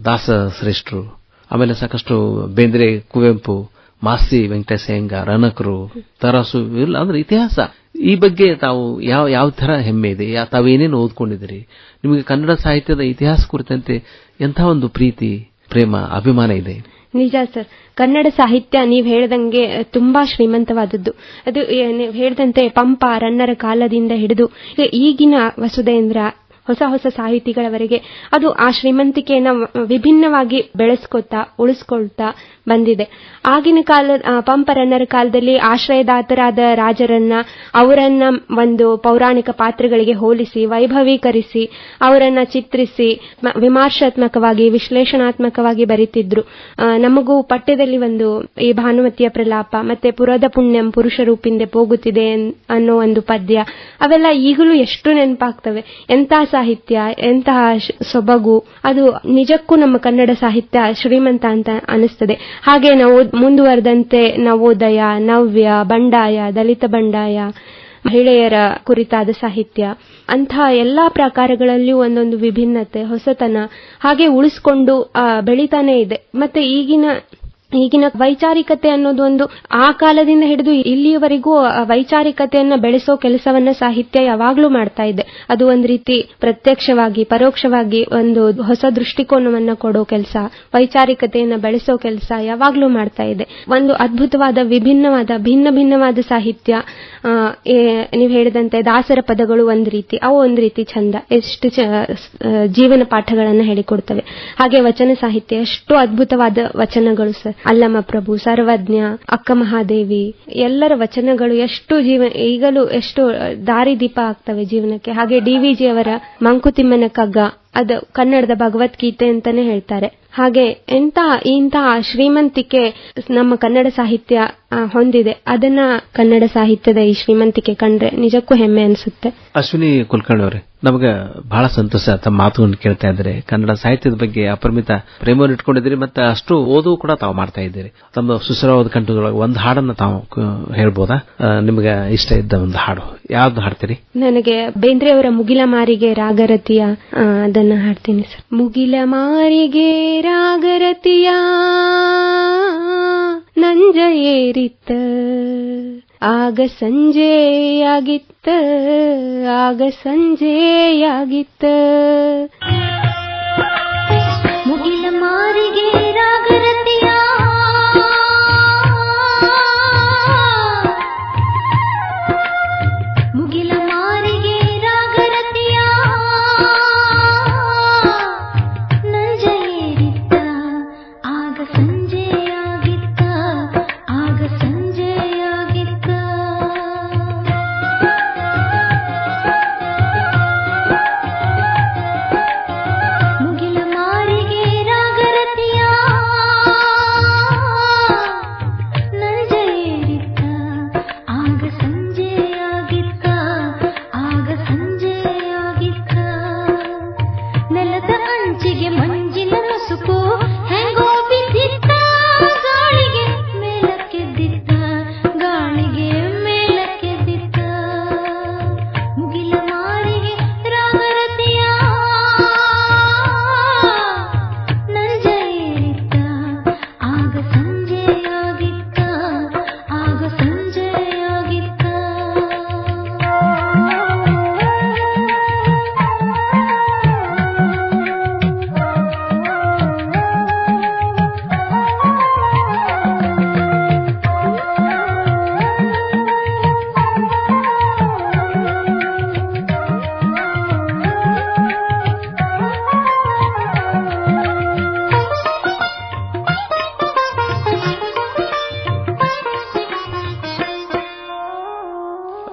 ದಾಸ ಶ್ರೇಷ್ಠರು ಆಮೇಲೆ ಸಾಕಷ್ಟು ಬೇಂದ್ರೆ ಕುವೆಂಪು ಮಾಸ್ತಿ ವೆಂಕಟೇಶ ಹೆಂಗ ರನಕರು ತರಾಸು ಇಲ್ಲ ಅಂದ್ರೆ ಇತಿಹಾಸ. ಈ ಬಗ್ಗೆ ತಾವು ಯಾವ ಯಾವ ತರ ಹೆಮ್ಮೆ ಇದೆ? ತಾವೇನೇನು ಓದ್ಕೊಂಡಿದ್ದೀರಿ? ನಿಮಗೆ ಕನ್ನಡ ಸಾಹಿತ್ಯದ ಇತಿಹಾಸ ಕುರಿತಂತೆ ಎಂಥ ಒಂದು ಪ್ರೀತಿ, ಪ್ರೇಮ, ಅಭಿಮಾನ ಇದೆ? ನಿಜ ಸರ್. ಕನ್ನಡ ಸಾಹಿತ್ಯ ನೀವು ಹೇಳ್ದಂಗೆ ತುಂಬಾ ಶ್ರೀಮಂತವಾದದ್ದು. ಅದು ನೀವು ಹೇಳ್ದಂತೆ ಪಂಪ, ರನ್ನರ ಕಾಲದಿಂದ ಹಿಡಿದು ಈಗಿನ ವಸುಧೇಂದ್ರ ಹೊಸ ಹೊಸ ಸಾಹಿತಿಗಳವರೆಗೆ ಅದು ಆ ಶ್ರೀಮಂತಿಕೆಯನ್ನ ವಿಭಿನ್ನವಾಗಿ ಬೆಳೆಸ್ಕೊತಾ, ಉಳಿಸ್ಕೊಳ್ತಾ ಬಂದಿದೆ. ಆಗಿನ ಕಾಲ ಪಂಪರನ್ನರ ಕಾಲದಲ್ಲಿ ಆಶ್ರಯದಾತರಾದ ರಾಜರನ್ನ, ಅವರನ್ನ ಒಂದು ಪೌರಾಣಿಕ ಪಾತ್ರಗಳಿಗೆ ಹೋಲಿಸಿ, ವೈಭವೀಕರಿಸಿ, ಅವರನ್ನ ಚಿತ್ರಿಸಿ ವಿಮರ್ಶಾತ್ಮಕವಾಗಿ, ವಿಶ್ಲೇಷಣಾತ್ಮಕವಾಗಿ ಬರೀತಿದ್ರು. ನಮಗೂ ಪಠ್ಯದಲ್ಲಿ ಒಂದು ಈ ಭಾನುಮತಿಯ ಪ್ರಲಾಪ, ಮತ್ತೆ ಪುರದ ಪುಣ್ಯಂ ಪುರುಷ ರೂಪಿಂದೆ ಹೋಗುತ್ತಿದೆ ಅನ್ನೋ ಒಂದು ಪದ್ಯ, ಅವೆಲ್ಲ ಈಗಲೂ ಎಷ್ಟು ನೆನಪಾಗ್ತವೆ. ಎಂತಹ ಸಾಹಿತ್ಯ, ಎಂತಹ ಸೊಬಗು, ಅದು ನಿಜಕ್ಕೂ ನಮ್ಮ ಕನ್ನಡ ಸಾಹಿತ್ಯ ಶ್ರೀಮಂತ ಅಂತ ಅನಿಸ್ತದೆ. ಹಾಗೆ ನಾವು ಮುಂದುವರೆದಂತೆ ನವೋದಯ ನವ್ಯ, ಬಂಡಾಯ, ದಲಿತ ಬಂಡಾಯ, ಮಹಿಳೆಯರ ಕುರಿತಾದ ಸಾಹಿತ್ಯ ಅಂತಹ ಎಲ್ಲಾ ಪ್ರಕಾರಗಳಲ್ಲಿಯೂ ಒಂದೊಂದು ವಿಭಿನ್ನತೆ, ಹೊಸತನ ಹಾಗೆ ಉಳಿಸಿಕೊಂಡು ಬೆಳಿತಾನೆ ಇದೆ. ಮತ್ತೆ ಈಗಿನ ಈಗಿನ ವೈಚಾರಿಕತೆ ಅನ್ನೋದು ಒಂದು ಆ ಕಾಲದಿಂದ ಹಿಡಿದು ಇಲ್ಲಿಯವರೆಗೂ ವೈಚಾರಿಕತೆಯನ್ನ ಬೆಳೆಸೋ ಕೆಲಸವನ್ನ ಸಾಹಿತ್ಯ ಯಾವಾಗ್ಲೂ ಮಾಡ್ತಾ ಇದೆ. ಅದು ಒಂದು ರೀತಿ ಪ್ರತ್ಯಕ್ಷವಾಗಿ, ಪರೋಕ್ಷವಾಗಿ ಒಂದು ಹೊಸ ದೃಷ್ಟಿಕೋನವನ್ನ ಕೊಡೋ ಕೆಲಸ, ವೈಚಾರಿಕತೆಯನ್ನ ಬೆಳೆಸೋ ಕೆಲಸ ಯಾವಾಗ್ಲೂ ಮಾಡ್ತಾ ಇದೆ. ಒಂದು ಅದ್ಭುತವಾದ, ವಿಭಿನ್ನವಾದ, ಭಿನ್ನ ಭಿನ್ನವಾದ ಸಾಹಿತ್ಯ ನೀವು ಹೇಳಿದಂತೆ ದಾಸರ ಪದಗಳು ಒಂದು ರೀತಿ, ಅವು ಒಂದು ರೀತಿ ಚಂದ ಎಷ್ಟು ಜೀವನ ಪಾಠಗಳನ್ನು ಹೇಳಿಕೊಡ್ತವೆ. ಹಾಗೆ ವಚನ ಸಾಹಿತ್ಯ, ಎಷ್ಟು ಅದ್ಭುತವಾದ ವಚನಗಳು ಸರ್. ಅಲ್ಲಮ ಪ್ರಭು, ಸರ್ವಜ್ಞ, ಅಕ್ಕ ಮಹಾದೇವಿ, ಎಲ್ಲರ ವಚನಗಳು ಎಷ್ಟು ಜೀವ, ಈಗಲೂ ಎಷ್ಟು ದಾರಿದೀಪ ಆಗ್ತವೆ ಜೀವನಕ್ಕೆ. ಹಾಗೆ ಡಿ ಅವರ ಮಂಕುತಿಮ್ಮನ ಕಗ್ಗ, ಅದು ಕನ್ನಡದ ಭಗವದ್ಗೀತೆ ಅಂತಾನೆ ಹೇಳ್ತಾರೆ. ಹಾಗೆ ಎಂತ ಇಂತ ಶ್ರೀಮಂತಿಕೆ ನಮ್ಮ ಕನ್ನಡ ಸಾಹಿತ್ಯ ಹೊಂದಿದೆ ಅದನ್ನ ಕನ್ನಡ ಸಾಹಿತ್ಯದ ಈ ಶ್ರೀಮಂತಿಕೆ ಕಂಡ್ರೆ ನಿಜಕ್ಕೂ ಹೆಮ್ಮೆ ಅನಿಸುತ್ತೆ. ಅಶ್ವಿನಿ ಕುಲಕರ್ಣಿ ಅವರೇ ನಮಗೆ ಬಹಳ ಸಂತೋಷ ತಮ್ಮ ಮಾತುಗಳನ್ನು ಕೇಳ್ತಾ ಇದ್ದಾರೆ. ಕನ್ನಡ ಸಾಹಿತ್ಯದ ಬಗ್ಗೆ ಅಪರಿಮಿತ ಪ್ರೇಮವನ್ನು ಇಟ್ಕೊಂಡಿದ್ದೀರಿ ಮತ್ತೆ ಅಷ್ಟು ಓದು ಕೂಡ ತಾವು ಮಾಡ್ತಾ ಇದ್ದೀರಿ. ತಮ್ಮ ಸುಸರವಾದ ಕಂಠದೊಳಗೆ ಒಂದು ಹಾಡನ್ನ ತಾವು ಹೇಳ್ಬೋದಾ? ನಿಮಗೆ ಇಷ್ಟ ಇದ್ದ ಒಂದು ಹಾಡು ಯಾವ್ದು ಹಾಡ್ತೀರಿ? ನನಗೆ ಬೇಂದ್ರೆಯವರ ಮುಗಿಲ ಮಾರಿಗೆ ರಾಗರತಿಯ ಅದನ್ನ ಹಾಡ್ತೀನಿ ಸರ್. ಮುಗಿಲ ಮಾರಿಗೆ ರಾಗರತಿಯ ನಂಜ ಏರಿತ್ತ ಆಗ ಸಂಜೆಯಾಗಿತ್ತ ಆಗ ಸಂಜೆಯಾಗಿತ್ತ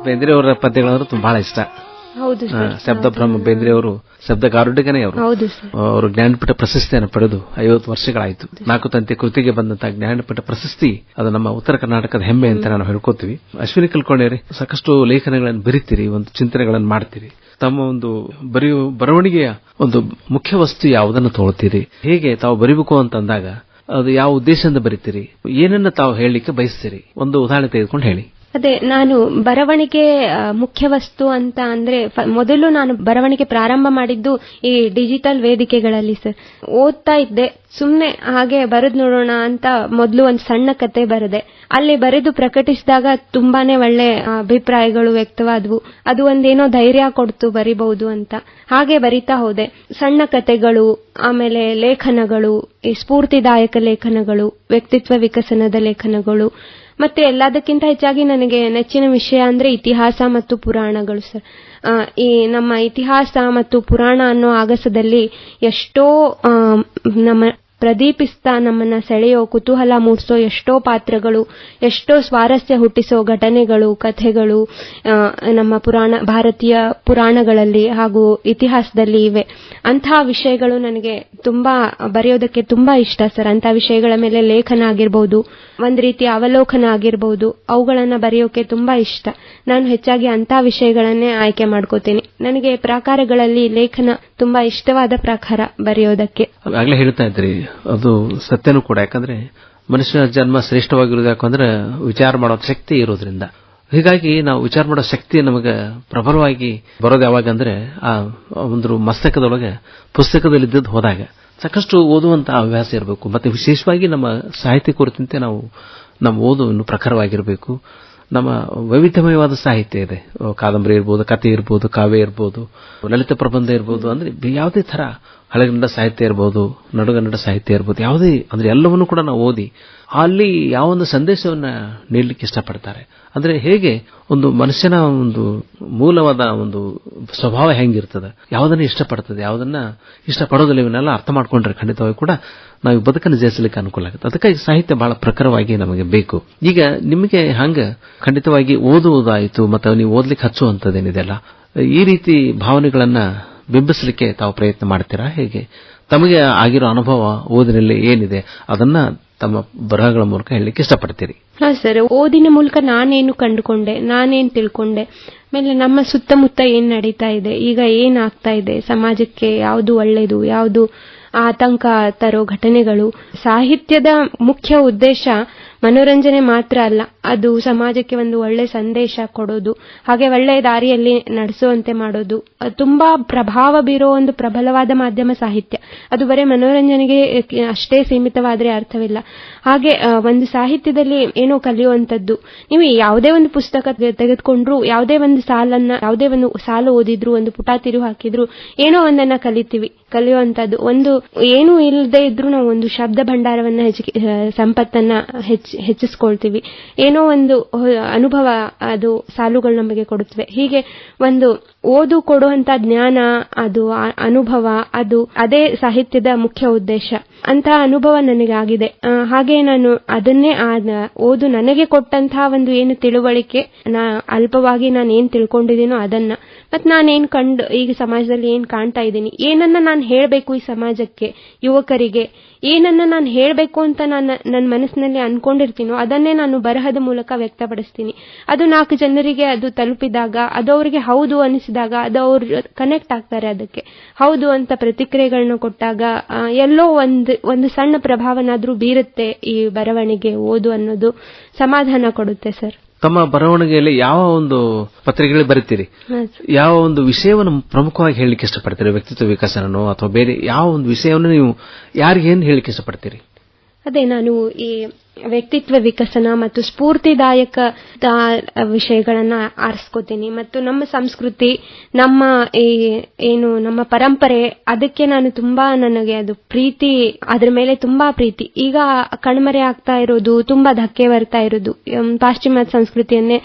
ಬೇಂದ್ರೆ ಅವರ ಪದ್ಯಗಳಂದ್ರೆ ತುಂಬಾ ಬಹಳ ಇಷ್ಟ. ಹೌದು ಶಬ್ದ ಬ್ರಹ್ಮ ಬೇಂದ್ರೆ ಅವರು. ಶಬ್ದ ಕಾರುಡಿಗನೇ ಅವರು ಅವರು ಜ್ಞಾನಪೀಠ ಪ್ರಶಸ್ತಿಯನ್ನು ಪಡೆದು ಐವತ್ತು ವರ್ಷಗಳಾಯಿತು. ನಾಲ್ಕು ತಂತಿ ಕೃತಿಗೆ ಬಂದಂತಹ ಜ್ಞಾನಪೀಠ ಪ್ರಶಸ್ತಿ ಅದು ನಮ್ಮ ಉತ್ತರ ಕರ್ನಾಟಕದ ಹೆಮ್ಮೆ ಅಂತ ನಾನು ಹೇಳ್ಕೊತೀವಿ. ಅಶ್ವಿನಿ ಕಲ್ಕೊಂಡೇರಿ ಸಾಕಷ್ಟು ಲೇಖನಗಳನ್ನು ಬರೀತೀರಿ ಒಂದು ಚಿಂತನೆಗಳನ್ನು ಮಾಡ್ತೀರಿ. ತಮ್ಮ ಒಂದು ಬರೆಯುವ ಬರವಣಿಗೆಯ ಒಂದು ಮುಖ್ಯ ವಸ್ತು ಯಾವುದನ್ನು ತಗೊಳ್ತೀರಿ ಹೇಗೆ ತಾವು ಬರಿಬೇಕು ಅಂತ ಅಂದಾಗ ಅದು ಯಾವ ಉದ್ದೇಶದಿಂದ ಬರೀತೀರಿ? ಏನನ್ನ ತಾವು ಹೇಳಲಿಕ್ಕೆ ಬಯಸ್ತೀರಿ? ಒಂದು ಉದಾಹರಣೆ ತೆಗೆದುಕೊಂಡು ಹೇಳಿ. ಅದೇ, ನಾನು ಬರವಣಿಗೆ ಮುಖ್ಯ ವಸ್ತು ಅಂತ ಅಂದ್ರೆ ಮೊದಲು ನಾನು ಬರವಣಿಗೆ ಪ್ರಾರಂಭ ಮಾಡಿದ್ದು ಈ ಡಿಜಿಟಲ್ ವೇದಿಕೆಗಳಲ್ಲಿ ಸರ್. ಓದ್ತಾ ಇದ್ದೆ. ಸುಮ್ಮನೆ ಹಾಗೆ ಬರೆದು ನೋಡೋಣ ಅಂತ ಮೊದಲು ಒಂದು ಸಣ್ಣ ಕತೆ ಬರೆದೆ. ಅಲ್ಲಿ ಬರೆದು ಪ್ರಕಟಿಸಿದಾಗ ತುಂಬಾನೇ ಒಳ್ಳೆ ಅಭಿಪ್ರಾಯಗಳು ವ್ಯಕ್ತವಾದವು. ಅದು ಒಂದೇನೋ ಧೈರ್ಯ ಕೊಡ್ತು ಬರಿಬಹುದು ಅಂತ. ಹಾಗೆ ಬರಿತಾ ಹೋದೆ. ಸಣ್ಣ ಕತೆಗಳು, ಆಮೇಲೆ ಲೇಖನಗಳು, ಈ ಸ್ಫೂರ್ತಿದಾಯಕ ಲೇಖನಗಳು, ವ್ಯಕ್ತಿತ್ವ ವಿಕಸನದ ಲೇಖನಗಳು ಮತ್ತೆ ಎಲ್ಲದಕ್ಕಿಂತ ಹೆಚ್ಚಾಗಿ ನನಗೆ ನೆಚ್ಚಿನ ವಿಷಯ ಅಂದ್ರೆ ಇತಿಹಾಸ ಮತ್ತು ಪುರಾಣಗಳು ಸರ್ ಈ ನಮ್ಮ ಇತಿಹಾಸ ಮತ್ತು ಪುರಾಣ ಅನ್ನೋ ಆಗಸದಲ್ಲಿ ಎಷ್ಟೋ ನಮ್ಮ ಪ್ರದೀಪಿಸ್ತಾ ನಮ್ಮನ್ನ ಸೆಳೆಯೋ ಕುತೂಹಲ ಮೂಡಿಸೋ ಎಷ್ಟೋ ಪಾತ್ರಗಳು, ಎಷ್ಟೋ ಸ್ವಾರಸ್ಯ ಹುಟ್ಟಿಸೋ ಘಟನೆಗಳು, ಕಥೆಗಳು ನಮ್ಮ ಪುರಾಣ, ಭಾರತೀಯ ಪುರಾಣಗಳಲ್ಲಿ ಹಾಗೂ ಇತಿಹಾಸದಲ್ಲಿ ಇವೆ. ಅಂತಹ ವಿಷಯಗಳು ನನಗೆ ತುಂಬಾ, ಬರೆಯೋದಕ್ಕೆ ತುಂಬಾ ಇಷ್ಟ ಸರ್. ಅಂತಹ ವಿಷಯಗಳ ಮೇಲೆ ಲೇಖನ ಆಗಿರ್ಬೋದು, ಒಂದ್ ರೀತಿಯ ಅವಲೋಕನ ಆಗಿರ್ಬೋದು, ಅವುಗಳನ್ನ ಬರೆಯೋಕೆ ತುಂಬಾ ಇಷ್ಟ. ನಾನು ಹೆಚ್ಚಾಗಿ ಅಂತಹ ವಿಷಯಗಳನ್ನೇ ಆಯ್ಕೆ ಮಾಡ್ಕೋತೀನಿ. ನನಗೆ ಪ್ರಾಕಾರಗಳಲ್ಲಿ ಲೇಖನ ತುಂಬಾ ಇಷ್ಟವಾದ ಪ್ರಕಾರ ಬರೆಯೋದಕ್ಕೆ. ಆಗ್ಲೇ ಹೇಳ್ತಾ ಇದ್ರಿ ಅದು ಸತ್ಯನೂ ಕೂಡ. ಯಾಕಂದ್ರೆ ಮನುಷ್ಯನ ಜನ್ಮ ಶ್ರೇಷ್ಠವಾಗಿರೋದು ಯಾಕಂದ್ರೆ ವಿಚಾರ ಮಾಡೋ ಶಕ್ತಿ ಇರೋದ್ರಿಂದ. ಹೀಗಾಗಿ ನಾವು ವಿಚಾರ ಮಾಡೋ ಶಕ್ತಿ ನಮಗೆ ಪ್ರಬಲವಾಗಿ ಬರೋದು ಯಾವಾಗ ಅಂದ್ರೆ ಆ ಒಂದು ಮಸ್ತಕದೊಳಗೆ ಪುಸ್ತಕದಲ್ಲಿದ್ದದ್ದು ಹೋದಾಗ. ಸಾಕಷ್ಟು ಓದುವಂತಹ ಹವ್ಯಾಸ ಇರಬೇಕು. ಮತ್ತೆ ವಿಶೇಷವಾಗಿ ನಮ್ಮ ಸಾಹಿತ್ಯ ಕುರಿತಂತೆ ನಾವು ನಮ್ಮ ಓದು ಇನ್ನು ಪ್ರಖರವಾಗಿರಬೇಕು. ನಮ್ಮ ವೈವಿಧ್ಯಮಯವಾದ ಸಾಹಿತ್ಯ ಇದೆ. ಕಾದಂಬರಿ ಇರ್ಬೋದು, ಕಥೆ ಇರ್ಬೋದು, ಕಾವ್ಯ ಇರ್ಬೋದು, ಲಲಿತ ಪ್ರಬಂಧ ಇರ್ಬೋದು, ಅಂದ್ರೆ ಯಾವುದೇ ತರ ಹಳೆಗನ್ನಡ ಸಾಹಿತ್ಯ ಇರ್ಬೋದು ನಡುಗನ್ನಡ ಸಾಹಿತ್ಯ ಇರ್ಬೋದು, ಯಾವುದೇ ಅಂದ್ರೆ ಎಲ್ಲವನ್ನೂ ಕೂಡ ನಾವು ಓದಿ ಅಲ್ಲಿ ಯಾವ ಒಂದು ಸಂದೇಶವನ್ನ ನೀಡಲಿಕ್ಕೆ ಇಷ್ಟಪಡ್ತಾರೆ. ಅಂದ್ರೆ ಹೇಗೆ ಒಂದು ಮನುಷ್ಯನ ಒಂದು ಮೂಲವಾದ ಒಂದು ಸ್ವಭಾವ ಹೆಂಗಿರ್ತದೆ, ಯಾವುದನ್ನ ಇಷ್ಟಪಡ್ತದೆ, ಯಾವುದನ್ನ ಇಷ್ಟಪಡೋದಿಲ್ಲ, ಇವನ್ನೆಲ್ಲ ಅರ್ಥ ಮಾಡ್ಕೊಂಡ್ರೆ ಖಂಡಿತವಾಗಿ ಕೂಡ ನಾವು ಬದುಕನ್ನು ಜಯಿಸಲಿಕ್ಕೆ ಅನುಕೂಲ ಆಗುತ್ತೆ. ಅದಕ್ಕಾಗಿ ಸಾಹಿತ್ಯ ಬಹಳ ಪ್ರಖರವಾಗಿ ನಮಗೆ ಬೇಕು. ಈಗ ನಿಮಗೆ ಹಂಗ ಖಂಡಿತವಾಗಿ ಓದುವುದಾಯಿತು, ಮತ್ತು ನೀವು ಓದ್ಲಿಕ್ಕೆ ಹಚ್ಚುವಂಥದ್ದೇನಿದೆಯಲ್ಲ ಈ ರೀತಿ ಭಾವನೆಗಳನ್ನ ಬಿಂಬಿಸಲಿಕ್ಕೆ ತಾವು ಪ್ರಯತ್ನ ಮಾಡ್ತೀರಾ? ಹೇಗೆ? ತಮಗೆ ಆಗಿರೋ ಅನುಭವ ಓದಿನಲ್ಲಿ ಏನಿದೆ? ಅದನ್ನ ತಮ್ಮ ಬರಹಗಳ ಮೂಲಕ ಹೇಳಲಿಕ್ಕೆ ಇಷ್ಟಪಡ್ತೀರಿ. ಹಾ ಸರ್, ಓದಿನ ಮೂಲಕ ನಾನೇನು ಕಂಡುಕೊಂಡೆ, ನಾನೇನು ತಿಳ್ಕೊಂಡೆ? ಆಮೇಲೆ ನಮ್ಮ ಸುತ್ತಮುತ್ತ ಏನ್ ನಡೀತಾ ಇದೆ? ಈಗ ಏನ್ ಆಗ್ತಾ ಇದೆ? ಸಮಾಜಕ್ಕೆ ಯಾವುದು ಒಳ್ಳೆಯದು ಯಾವುದು ಆತಂಕ ತರೋ ಘಟನೆಗಳು? ಸಾಹಿತ್ಯದ ಮುಖ್ಯ ಉದ್ದೇಶ ಮನೋರಂಜನೆ ಮಾತ್ರ ಅಲ್ಲ, ಅದು ಸಮಾಜಕ್ಕೆ ಒಂದು ಒಳ್ಳೆ ಸಂದೇಶ ಕೊಡೋದು, ಹಾಗೆ ಒಳ್ಳೆ ದಾರಿಯಲ್ಲಿ ನಡೆಸುವಂತೆ ಮಾಡೋದು. ತುಂಬಾ ಪ್ರಭಾವ ಬೀರೋ ಒಂದು ಪ್ರಬಲವಾದ ಮಾಧ್ಯಮ ಸಾಹಿತ್ಯ. ಅದು ಬರೀ ಮನೋರಂಜನೆಗೆ ಅಷ್ಟೇ ಸೀಮಿತವಾದ್ರೆ ಅರ್ಥವಿಲ್ಲ. ಹಾಗೆ ಒಂದು ಸಾಹಿತ್ಯದಲ್ಲಿ ಏನೋ ಕಲಿಯುವಂತದ್ದು ನೀವು ಯಾವುದೇ ಒಂದು ಪುಸ್ತಕ ತೆಗೆ- ತೆಗೆದುಕೊಂಡ್ರು, ಯಾವುದೇ ಒಂದು ಸಾಲನ್ನ, ಯಾವುದೇ ಒಂದು ಸಾಲು ಓದಿದ್ರು, ಒಂದು ಪುಟ ತಿರು ಹಾಕಿದ್ರು, ಏನೋ ಒಂದನ್ನ ಕಲಿತೀವಿ. ಕಲಿಯುವಂತದ್ದು ಒಂದು, ಏನೂ ಇಲ್ಲದೆ ಇದ್ರೂ ನಾವು ಒಂದು ಶಬ್ದ ಭಂಡಾರವನ್ನ ಸಂಪತ್ತನ್ನ ಹೆಚ್ಚ್ ಹೆಚ್ಚಿಸ್ಕೊಳ್ತೀವಿ. ಏನೋ ಒಂದು ಅನುಭವ ಅದು ಸಾಲುಗಳು ನಮಗೆ ಕೊಡುತ್ತವೆ. ಹೀಗೆ ಒಂದು ಓದು ಕೊಡುವಂತ ಜ್ಞಾನ ಅದು ಅನುಭವ ಅದು ಅದೇ ಸಾಹಿತ್ಯದ ಮುಖ್ಯ ಉದ್ದೇಶ. ಅಂತ ಅನುಭವ ನನಗೆ ಆಗಿದೆ ಹಾಗೆ ನಾನು ಅದನ್ನೇ ಓದು ನನಗೆ ಕೊಟ್ಟಂತಹ ಒಂದು ಏನು ತಿಳುವಳಿಕೆ, ನಾ ಅಲ್ಪವಾಗಿ ನಾನು ಏನ್ ತಿಳ್ಕೊಂಡಿದ್ದೀನೋ ಅದನ್ನ. ಮತ್ ನಾನೇನ್ ಕಂಡು, ಈಗ ಸಮಾಜದಲ್ಲಿ ಏನ್ ಕಾಣ್ತಾ ಇದ್ದೀನಿ. ಏನನ್ನ ನಾನು ಹೇಳ್ಬೇಕು ಈ ಸಮಾಜಕ್ಕೆ, ಯುವಕರಿಗೆ. ಏನನ್ನ ನಾನು ಹೇಳಬೇಕು ಅಂತ ನಾನು ನನ್ನ ಮನಸ್ಸಿನಲ್ಲಿ ಅನ್ಕೊಂಡಿರ್ತೀನೋ, ಅದನ್ನೇ ನಾನು ಬರಹದ ಮೂಲಕ ವ್ಯಕ್ತಪಡಿಸ್ತೀನಿ. ಅದು ನಾಲ್ಕು ಜನರಿಗೆ ಅದು ತಲುಪಿದಾಗ, ಅದು ಅವರಿಗೆ ಹೌದು ಅನಿಸಿದಾಗ, ಅದು ಅವ್ರು ಕನೆಕ್ಟ್ ಆಗ್ತಾರೆ ಅದಕ್ಕೆ. ಹೌದು ಅಂತ ಪ್ರತಿಕ್ರಿಯೆಗಳನ್ನ ಕೊಟ್ಟಾಗ ಎಲ್ಲೋ ಒಂದು ಒಂದು ಸಣ್ಣ ಪ್ರಭಾವನಾದ್ರೂ ಬೀರುತ್ತೆ ಈ ಬರವಣಿಗೆ ಓದು ಅನ್ನೋದು. ಸಮಾಧಾನ ಕೊಡುತ್ತೆ, ಸರ್. ತಮ್ಮ ಬರವಣಿಗೆಯಲ್ಲಿ ಯಾವ ಒಂದು ಪತ್ರಿಕೆಗಳು ಬರೀತೀರಿ? ಯಾವ ಒಂದು ವಿಷಯವನ್ನು ಪ್ರಮುಖವಾಗಿ ಹೇಳಲಿಕ್ಕೆ ಇಷ್ಟಪಡ್ತೀರಿ? ವ್ಯಕ್ತಿತ್ವ ವಿಕಸನನೋ ಅಥವಾ ಬೇರೆ ಯಾವ ಒಂದು ವಿಷಯವನ್ನು ನೀವು ಯಾರಿಗೇನು ಏನು ಹೇಳಲಿಕ್ಕೆ ಇಷ್ಟಪಡ್ತೀರಿ? ಅದೇ ನಾನು ಈ ವ್ಯಕ್ತಿತ್ವ ವಿಕಸನ ಮತ್ತು ಸ್ಫೂರ್ತಿದಾಯಕ ವಿಷಯಗಳನ್ನ ಆರಿಸ್ಕೋತೀನಿ. ಮತ್ತು ನಮ್ಮ ಸಂಸ್ಕೃತಿ, ನಮ್ಮ ಈ ಏನು, ನಮ್ಮ ಪರಂಪರೆ, ಅದಕ್ಕೆ ನಾನು ತುಂಬಾ ನನಗೆ ಅದು ಪ್ರೀತಿ, ಅದ್ರ ಮೇಲೆ ತುಂಬಾ ಪ್ರೀತಿ. ಈಗ ಕಣ್ಮರೆ ಆಗ್ತಾ ಇರೋದು, ತುಂಬಾ ಧಕ್ಕೆ ಬರ್ತಾ ಇರೋದು. ಪಾಶ್ಚಿಮಾತ್ಯ ಸಂಸ್ಕೃತಿಯನ್ನೇ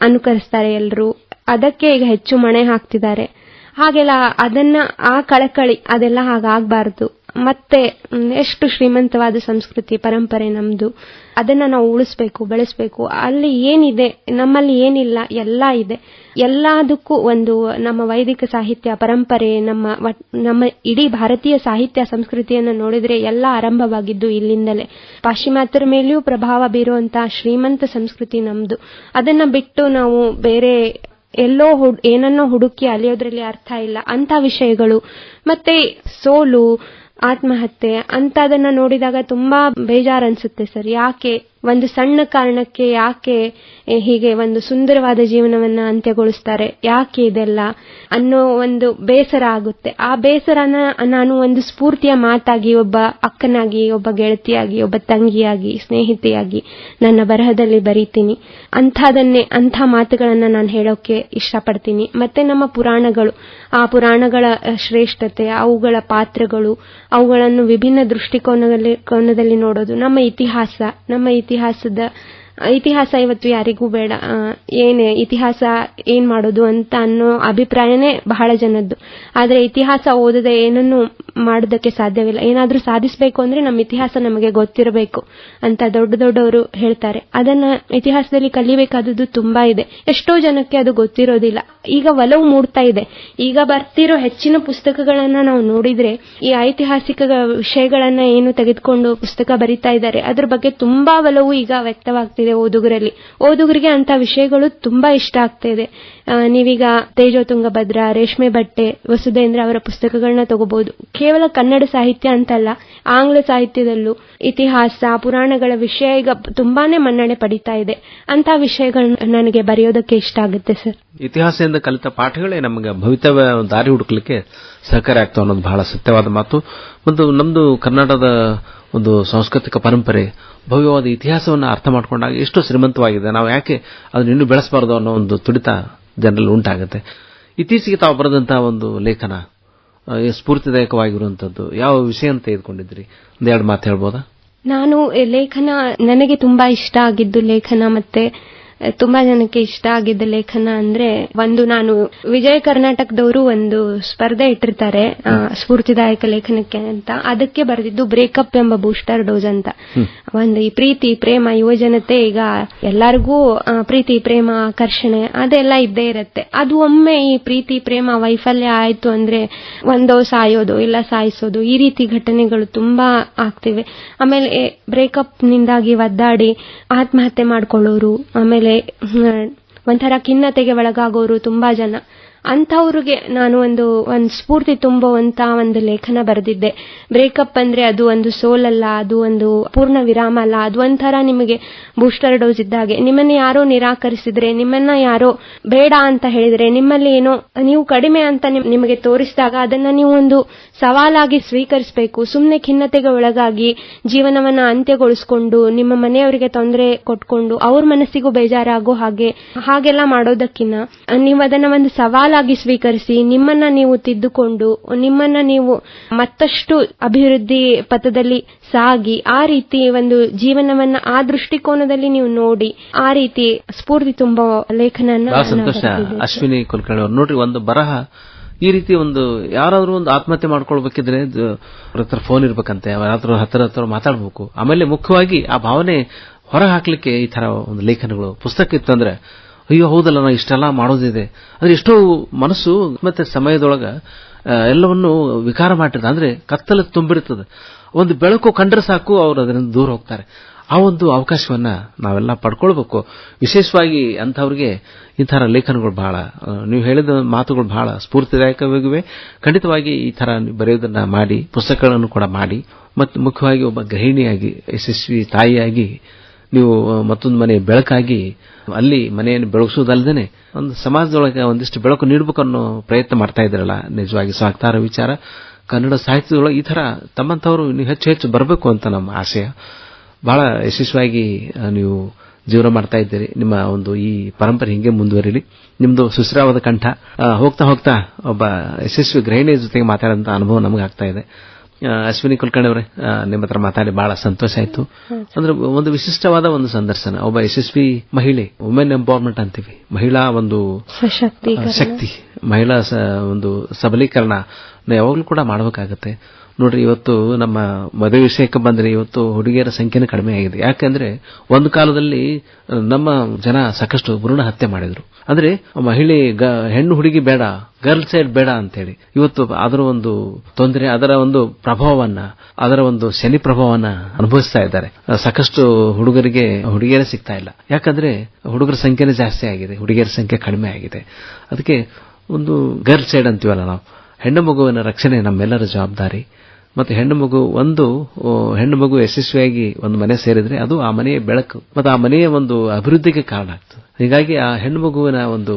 ಅನುಕರಿಸ್ತಾರೆ ಎಲ್ಲರೂ ಅದಕ್ಕೆ ಈಗ ಹೆಚ್ಚು ಮಣೆ ಹಾಕ್ತಿದ್ದಾರೆ. ಹಾಗೆಲ್ಲ ಅದನ್ನ ಆ ಕಳಕಳಿ ಅದೆಲ್ಲ ಹಾಗಾಗಬಾರದು. ಮತ್ತೆ ಎಷ್ಟು ಶ್ರೀಮಂತವಾದ ಸಂಸ್ಕೃತಿ, ಪರಂಪರೆ ನಮ್ದು. ಅದನ್ನ ನಾವು ಉಳಿಸ್ಬೇಕು, ಬೆಳೆಸ್ಬೇಕು. ಅಲ್ಲಿ ಏನಿದೆ, ನಮ್ಮಲ್ಲಿ ಏನಿಲ್ಲ, ಎಲ್ಲ ಇದೆ. ಎಲ್ಲದಕ್ಕೂ ಒಂದು ನಮ್ಮ ವೈದಿಕ ಸಾಹಿತ್ಯ, ಪರಂಪರೆ, ನಮ್ಮ ನಮ್ಮ ಇಡೀ ಭಾರತೀಯ ಸಾಹಿತ್ಯ ಸಂಸ್ಕೃತಿಯನ್ನು ನೋಡಿದ್ರೆ ಎಲ್ಲ ಆರಂಭವಾಗಿದ್ದು ಇಲ್ಲಿಂದಲೇ. ಪಾಶ್ಚಿಮಾತ್ಯರ ಮೇಲೆಯೂ ಪ್ರಭಾವ ಬೀರುವಂತಹ ಶ್ರೀಮಂತ ಸಂಸ್ಕೃತಿ ನಮ್ದು. ಅದನ್ನ ಬಿಟ್ಟು ನಾವು ಬೇರೆ ಎಲ್ಲೋ ಏನನ್ನೋ ಹುಡುಕಿ ಅಲಿಯೋದ್ರಲ್ಲಿ ಅರ್ಥ ಇಲ್ಲ. ಅಂತ ವಿಷಯಗಳು. ಮತ್ತೆ ಸೋಲು ಆತ್ಮಹತ್ಯೆ ಅಂತದನ್ನ ನೋಡಿದಾಗ ತುಂಬಾ ಬೇಜಾರ್ ಅನ್ಸುತ್ತೆ ಸರ್. ಯಾಕೆ ಒಂದು ಸಣ್ಣ ಕಾರಣಕ್ಕೆ ಯಾಕೆ ಹೀಗೆ ಒಂದು ಸುಂದರವಾದ ಜೀವನವನ್ನ ಅಂತ್ಯಗೊಳಿಸ್ತಾರೆ? ಯಾಕೆ ಇದೆಲ್ಲ ಅನ್ನೋ ಒಂದು ಬೇಸರ ಆಗುತ್ತೆ. ಆ ಬೇಸರನ ನಾನು ಒಂದು ಸ್ಫೂರ್ತಿಯ ಮಾತಾಗಿ, ಒಬ್ಬ ಅಕ್ಕನಾಗಿ, ಒಬ್ಬ ಗೆಳತಿಯಾಗಿ, ಒಬ್ಬ ತಂಗಿಯಾಗಿ, ಸ್ನೇಹಿತೆಯಾಗಿ ನನ್ನ ಬರಹದಲ್ಲಿ ಬರೀತೀನಿ. ಅಂಥದನ್ನೇ, ಅಂಥ ಮಾತುಗಳನ್ನ ನಾನು ಹೇಳೋಕೆ ಇಷ್ಟಪಡ್ತೀನಿ. ಮತ್ತೆ ನಮ್ಮ ಪುರಾಣಗಳು, ಆ ಪುರಾಣಗಳ ಶ್ರೇಷ್ಠತೆ, ಅವುಗಳ ಪಾತ್ರಗಳು, ಅವುಗಳನ್ನು ವಿಭಿನ್ನ ದೃಷ್ಟಿಕೋನದಲ್ಲಿ, ಕೋನದಲ್ಲಿ ನೋಡೋದು ನಮ್ಮ ಇತಿಹಾಸ, ನಮ್ಮ ಇತಿಹಾಸದ ಇತಿಹಾಸ ಇವತ್ತು ಯಾರಿಗೂ ಬೇಡ. ಏನೇ, ಇತಿಹಾಸ ಏನ್ ಮಾಡೋದು ಅಂತ ಅನ್ನೋ ಅಭಿಪ್ರಾಯನೇ ಬಹಳ ಜನದ್ದು. ಆದ್ರೆ ಇತಿಹಾಸ ಓದದೆ ಏನನ್ನು ಮಾಡೋದಕ್ಕೆ ಸಾಧ್ಯವಿಲ್ಲ. ಏನಾದ್ರೂ ಸಾಧಿಸಬೇಕು ಅಂದ್ರೆ ನಮ್ಮ ಇತಿಹಾಸ ನಮಗೆ ಗೊತ್ತಿರಬೇಕು ಅಂತ ದೊಡ್ಡ ದೊಡ್ಡವರು ಹೇಳ್ತಾರೆ. ಅದನ್ನ ಇತಿಹಾಸದಲ್ಲಿ ಕಲಿಬೇಕಾದದ್ದು ತುಂಬಾ ಇದೆ. ಎಷ್ಟೋ ಜನಕ್ಕೆ ಅದು ಗೊತ್ತಿರೋದಿಲ್ಲ. ಈಗ ಒಲವು ಮೂಡ್ತಾ ಇದೆ. ಈಗ ಬರ್ತಿರೋ ಹೆಚ್ಚಿನ ಪುಸ್ತಕಗಳನ್ನ ನಾವು ನೋಡಿದ್ರೆ ಈ ಐತಿಹಾಸಿಕ ವಿಷಯಗಳನ್ನ ಏನು ತೆಗೆದುಕೊಂಡು ಪುಸ್ತಕ ಬರಿತಾ ಇದ್ದಾರೆ, ಅದ್ರ ಬಗ್ಗೆ ತುಂಬಾ ಒಲವು ಈಗ ವ್ಯಕ್ತವಾಗ್ತಿದೆ. ಓದುಗರಲ್ಲಿ. ಓದುಗರಿಗೆ ಅಂತ ವಿಷಯಗಳು ತುಂಬಾ ಇಷ್ಟ ಆಗ್ತಾ ಇದೆ. ನೀವೀಗ ತೇಜೋ ತುಂಗಭದ್ರ ರೇಷ್ಮೆ ಬಟ್ಟೆ ವಸುಧೇಂದ್ರ ಅವರ ಪುಸ್ತಕಗಳನ್ನ ತಗೋಬಹುದು. ಕೇವಲ ಕನ್ನಡ ಸಾಹಿತ್ಯ ಅಂತಲ್ಲ, ಆಂಗ್ಲ ಸಾಹಿತ್ಯದಲ್ಲೂ ಇತಿಹಾಸ, ಪುರಾಣಗಳ ವಿಷಯ ಈಗ ತುಂಬಾನೇ ಮನ್ನಣೆ ಪಡಿತಾ ಇದೆ. ಅಂತ ವಿಷಯಗಳನ್ನ ನನಗೆ ಬರೆಯೋದಕ್ಕೆ ಇಷ್ಟ ಆಗುತ್ತೆ, ಸರ್. ಇತಿಹಾಸದಿಂದ ಕಲಿತ ಪಾಠಗಳೇ ನಮಗೆ ಭವಿತವ್ಯ ದಾರಿ ಹುಡುಕಲಿಕ್ಕೆ ಸಹಕಾರಿ ಆಗ್ತಾವ ಅನ್ನೋದು ಬಹಳ ಸತ್ಯವಾದ ಮಾತು. ಮತ್ತು ನಮ್ದು ಕರ್ನಾಟಕದ ಒಂದು ಸಾಂಸ್ಕೃತಿಕ ಪರಂಪರೆ ಭವ್ಯವಾದ ಇತಿಹಾಸವನ್ನು ಅರ್ಥ ಮಾಡಿಕೊಂಡಾಗ ಎಷ್ಟು ಶ್ರೀಮಂತವಾಗಿದೆ. ನಾವು ಯಾಕೆ ಅದನ್ನ ಇನ್ನೂ ಬೆಳೆಸಬಾರದು ಅನ್ನೋ ಒಂದು ತುಡಿತ ಜನರಲ್ಲಿ ಉಂಟಾಗುತ್ತೆ. ಇತ್ತೀಚೆಗೆ ತಾವು ಬರೆದಂತಹ ಒಂದು ಲೇಖನ ಸ್ಫೂರ್ತಿದಾಯಕವಾಗಿರುವಂತದ್ದು, ಯಾವ ವಿಷಯ ಅಂತ ತೆಗೆದುಕೊಂಡಿದ್ರಿ ಒಂದೆರಡು ಮಾತು ಹೇಳ್ಬೋದಾ? ನಾನು ಲೇಖನ ನನಗೆ ತುಂಬಾ ಇಷ್ಟ ಆಗಿದ್ದು ಲೇಖನ ಮತ್ತೆ ತುಂಬಾ ಜನಕ್ಕೆ ಇಷ್ಟ ಆಗಿದ್ದ ಲೇಖನ ಅಂದ್ರೆ ಒಂದು ನಾನು ವಿಜಯ ಕರ್ನಾಟಕದವರು ಒಂದು ಸ್ಪರ್ಧೆ ಇಟ್ಟಿರ್ತಾರೆ ಸ್ಫೂರ್ತಿದಾಯಕ ಲೇಖನಕ್ಕೆ ಅಂತ. ಅದಕ್ಕೆ ಬರೆದಿದ್ದು ಬ್ರೇಕಪ್ ಎಂಬ ಬೂಸ್ಟರ್ ಡೋಸ್ ಅಂತ. ಒಂದು ಈ ಪ್ರೀತಿ ಪ್ರೇಮ ಯುವಜನತೆ ಈಗ ಎಲ್ಲರಿಗೂ ಪ್ರೀತಿ ಪ್ರೇಮ ಆಕರ್ಷಣೆ ಅದೆಲ್ಲ ಇದ್ದೇ ಇರುತ್ತೆ. ಅದು ಒಮ್ಮೆ ಈ ಪ್ರೀತಿ ಪ್ರೇಮ ವೈಫಲ್ಯ ಆಯ್ತು ಅಂದ್ರೆ ಒಂದೋ ಸಾಯೋದು ಇಲ್ಲ ಸಾಯಿಸೋದು ಈ ರೀತಿ ಘಟನೆಗಳು ತುಂಬಾ ಆಗ್ತಿವೆ. ಆಮೇಲೆ ಬ್ರೇಕಪ್ ನಿಂದಾಗಿ ಒದ್ದಾಡಿ ಆತ್ಮಹತ್ಯೆ ಮಾಡ್ಕೊಳ್ಳೋರು ಆಮೇಲೆ ಒಂಥರ ಖಿನ್ನತೆಗೆ ಒಳಗಾಗೋರು ತುಂಬಾ ಜನ. ಅಂಥವ್ರಿಗೆ ನಾನು ಒಂದು ಒಂದು ಸ್ಫೂರ್ತಿ ತುಂಬುವಂತ ಒಂದು ಲೇಖನ ಬರೆದಿದ್ದೆ. ಬ್ರೇಕಪ್ ಅಂದ್ರೆ ಅದು ಒಂದು ಸೋಲಲ್ಲ, ಅದು ಒಂದು ಪೂರ್ಣ ವಿರಾಮ ಅಲ್ಲ, ಅದು ಒಂಥರ ನಿಮಗೆ ಬೂಸ್ಟರ್ ಡೋಸ್ ಇದ್ದಾಗೆ ನಿಮ್ಮನ್ನ ಯಾರೋ ನಿರಾಕರಿಸಿದ್ರೆ, ನಿಮ್ಮನ್ನ ಯಾರೋ ಬೇಡ ಅಂತ ಹೇಳಿದ್ರೆ, ನಿಮ್ಮಲ್ಲಿ ಏನೋ ನೀವು ಕಡಿಮೆ ಅಂತ ನಿಮ್- ನಿಮಗೆ ತೋರಿಸಿದಾಗ ಅದನ್ನ ನೀವು ಒಂದು ಸವಾಲಾಗಿ ಸ್ವೀಕರಿಸಬೇಕು. ಸುಮ್ಮನೆ ಖಿನ್ನತೆಗೆ ಒಳಗಾಗಿ ಜೀವನವನ್ನ ಅಂತ್ಯಗೊಳಿಸಿಕೊಂಡು, ನಿಮ್ಮ ಮನೆಯವರಿಗೆ ತೊಂದರೆ ಕೊಟ್ಕೊಂಡು, ಅವ್ರ ಮನಸ್ಸಿಗೂ ಬೇಜಾರಾಗೋ ಹಾಗೆ, ಹಾಗೆಲ್ಲ ಮಾಡೋದಕ್ಕಿನ್ನ ನೀವು ಅದನ್ನ ಒಂದು ಸವಾಲಾಗಿ ಸ್ವೀಕರಿಸಿ ನಿಮ್ಮನ್ನ ನೀವು ತಿದ್ದುಕೊಂಡು ನಿಮ್ಮನ್ನ ನೀವು ಮತ್ತಷ್ಟು ಅಭಿವೃದ್ಧಿ ಪಥದಲ್ಲಿ ಸಾಗಿ ಆ ರೀತಿ ಒಂದು ಜೀವನವನ್ನ ಆ ದೃಷ್ಟಿಕೋನದಲ್ಲಿ ನೀವು ನೋಡಿ ಆ ರೀತಿ ಸ್ಫೂರ್ತಿ ತುಂಬ ಲೇಖನ ಸಂತೋಷ ಅಶ್ವಿನಿ ಕುಲಕರ್ಣಿ ಅವರು ನೋಡ್ರಿ ಒಂದು ಬರಹ ಈ ರೀತಿ ಒಂದು ಯಾರಾದರೂ ಒಂದು ಆತ್ಮಹತ್ಯೆ ಮಾಡ್ಕೊಳ್ಬೇಕಿದ್ರೆ ಹತ್ರ ಫೋನ್ ಇರಬೇಕಂತೆ ಯಾರಾದ್ರೂ ಹತ್ರ ಹತ್ರ ಮಾತಾಡ್ಬೇಕು. ಆಮೇಲೆ ಮುಖ್ಯವಾಗಿ ಆ ಭಾವನೆ ಹೊರ ಹಾಕ್ಲಿಕ್ಕೆ ಈ ತರ ಒಂದು ಲೇಖನಗಳು ಪುಸ್ತಕ ಇತ್ತಂದ್ರೆ ಅಯ್ಯೋ, ಹೌದಲ್ಲ, ನಾ ಇಷ್ಟೆಲ್ಲ ಮಾಡೋದಿದೆ. ಅಂದ್ರೆ ಎಷ್ಟೋ ಮನಸ್ಸು, ಮತ್ತೆ ಸಮಯದೊಳಗ ಎಲ್ಲವನ್ನು ವಿಕಾರ ಮಾಡಿರ್ತದೆ. ಅಂದ್ರೆ ಕತ್ತಲು ತುಂಬಿರ್ತದೆ. ಒಂದು ಬೆಳಕು ಕಂಡ್ರೆ ಸಾಕು, ಅವರು ಅದರಿಂದ ದೂರ ಹೋಗ್ತಾರೆ. ಆ ಒಂದು ಅವಕಾಶವನ್ನ ನಾವೆಲ್ಲ ಪಡ್ಕೊಳ್ಬೇಕು. ವಿಶೇಷವಾಗಿ ಅಂಥವ್ರಿಗೆ ಈ ಲೇಖನಗಳು ಬಹಳ ನೀವು ಹೇಳಿದ ಮಾತುಗಳು ಬಹಳ ಸ್ಫೂರ್ತಿದಾಯಕವಾಗಿವೆ. ಖಂಡಿತವಾಗಿ ಈ ಥರ ನೀವು ಬರೆಯೋದನ್ನ ಮಾಡಿ, ಪುಸ್ತಕಗಳನ್ನು ಕೂಡ ಮಾಡಿ. ಮತ್ತು ಮುಖ್ಯವಾಗಿ ಒಬ್ಬ ಗೃಹಿಣಿಯಾಗಿ, ಯಶಸ್ವಿ ತಾಯಿಯಾಗಿ ನೀವು ಮತ್ತೊಂದು ಮನೆ ಬೆಳಕಾಗಿ ಅಲ್ಲಿ ಮನೆಯನ್ನು ಬೆಳಗಿಸುವುದಲ್ಲದೆ ಒಂದು ಸಮಾಜದೊಳಗೆ ಒಂದಿಷ್ಟು ಬೆಳಕು ನೀಡಬೇಕನ್ನೋ ಪ್ರಯತ್ನ ಮಾಡ್ತಾ ಇದ್ರಲ್ಲ ನಿಜವಾಗಿ ಸಾಕ್ತಾರ ವಿಚಾರ. ಕನ್ನಡ ಸಾಹಿತ್ಯದೊಳಗೆ ಈ ಥರ ತಮ್ಮಂಥವರು ನೀವು ಹೆಚ್ಚು ಹೆಚ್ಚು ಬರಬೇಕು ಅಂತ ನಮ್ಮ ಆಶಯ. ಬಹಳ ಯಶಸ್ವಿಯಾಗಿ ನೀವು ಜೀವನ ಮಾಡ್ತಾ ಇದ್ದೀರಿ. ನಿಮ್ಮ ಒಂದು ಈ ಪರಂಪರೆ ಹಿಂಗೆ ಮುಂದುವರಿಲಿ. ನಿಮ್ದು ಸುಶ್ರಾವದ ಕಂಠ. ಹೋಗ್ತಾ ಹೋಗ್ತಾ ಒಬ್ಬ ಯಶಸ್ವಿ ಗೃಹಿಣಿಯ ಜೊತೆಗೆ ಮಾತಾಡೋಂಥ ಅನುಭವ ನಮಗೆ ಆಗ್ತಾ ಇದೆ. ಅಶ್ವಿನಿ ಕುಲಕರ್ಣಿ ಅವರೇ ನಿಮ್ಮ ಹತ್ರ ಮಾತಾಡಿ ಬಹಳ ಸಂತೋಷ ಆಯ್ತು. ಅಂದ್ರೆ ಒಂದು ವಿಶಿಷ್ಟವಾದ ಒಂದು ಸಂದರ್ಶನ. ಒಬ್ಬ ಯಶಸ್ವಿ ಮಹಿಳೆ ವುಮೆನ್ ಎಂಪವರ್ಮೆಂಟ್ ಅಂತೀವಿ. ಮಹಿಳಾ ಒಂದು ಶಕ್ತಿ. ಮಹಿಳಾ ಒಂದು ಸಬಲೀಕರಣ ಯಾವಾಗಲೂ ಕೂಡ ಮಾಡಬೇಕಾಗತ್ತೆ. ನೋಡ್ರಿ, ಇವತ್ತು ನಮ್ಮ ಮದುವೆ ವಿಷಯಕ್ಕೆ ಬಂದ್ರೆ ಇವತ್ತು ಹುಡುಗಿಯರ ಸಂಖ್ಯೆನೇ ಕಡಿಮೆ ಆಗಿದೆ. ಯಾಕಂದ್ರೆ, ಒಂದು ಕಾಲದಲ್ಲಿ ನಮ್ಮ ಜನ ಸಾಕಷ್ಟು ಭ್ರೂಣ ಹತ್ಯೆ ಮಾಡಿದ್ರು. ಅಂದ್ರೆ, ಮಹಿಳೆ ಹೆಣ್ಣು ಹುಡುಗಿ ಬೇಡ ಗರ್ಲ್ ಸೈಡ್ ಬೇಡ ಅಂತೇಳಿ. ಇವತ್ತು ಅದರ ಒಂದು ತೊಂದರೆ, ಅದರ ಒಂದು ಪ್ರಭಾವವನ್ನ, ಅದರ ಒಂದು ಶನಿ ಪ್ರಭಾವವನ್ನ ಅನುಭವಿಸ್ತಾ ಇದ್ದಾರೆ. ಸಾಕಷ್ಟು ಹುಡುಗರಿಗೆ, ಹುಡುಗಿಯರೇ ಸಿಗ್ತಾ ಇಲ್ಲ. ಯಾಕಂದ್ರೆ, ಹುಡುಗರ ಸಂಖ್ಯೆನೇ ಜಾಸ್ತಿ ಆಗಿದೆ, ಹುಡುಗಿಯರ ಸಂಖ್ಯೆ ಕಡಿಮೆ ಆಗಿದೆ. ಅದಕ್ಕೆ ಒಂದು ಗರ್ಲ್ ಸೈಡ್ ಅಂತೀವಲ್ಲ ನಾವು. ಹೆಣ್ಣು ಮಗುವಿನ ರಕ್ಷಣೆ ನಮ್ಮೆಲ್ಲರ ಜವಾಬ್ದಾರಿ. ಮತ್ತೆ ಹೆಣ್ಣು ಮಗು ಒಂದು ಹೆಣ್ಣು ಮಗು ಯಶಸ್ವಿಯಾಗಿ ಒಂದು ಮನೆ ಸೇರಿದ್ರೆ ಅದು ಆ ಮನೆಯ ಬೆಳಕು. ಮತ್ತು ಆ ಮನೆಯ ಒಂದು ಅಭಿವೃದ್ಧಿಗೆ ಕಾರಣ ಆಗ್ತದೆ. ಹೀಗಾಗಿ ಆ ಹೆಣ್ಣು ಮಗುವಿನ ಒಂದು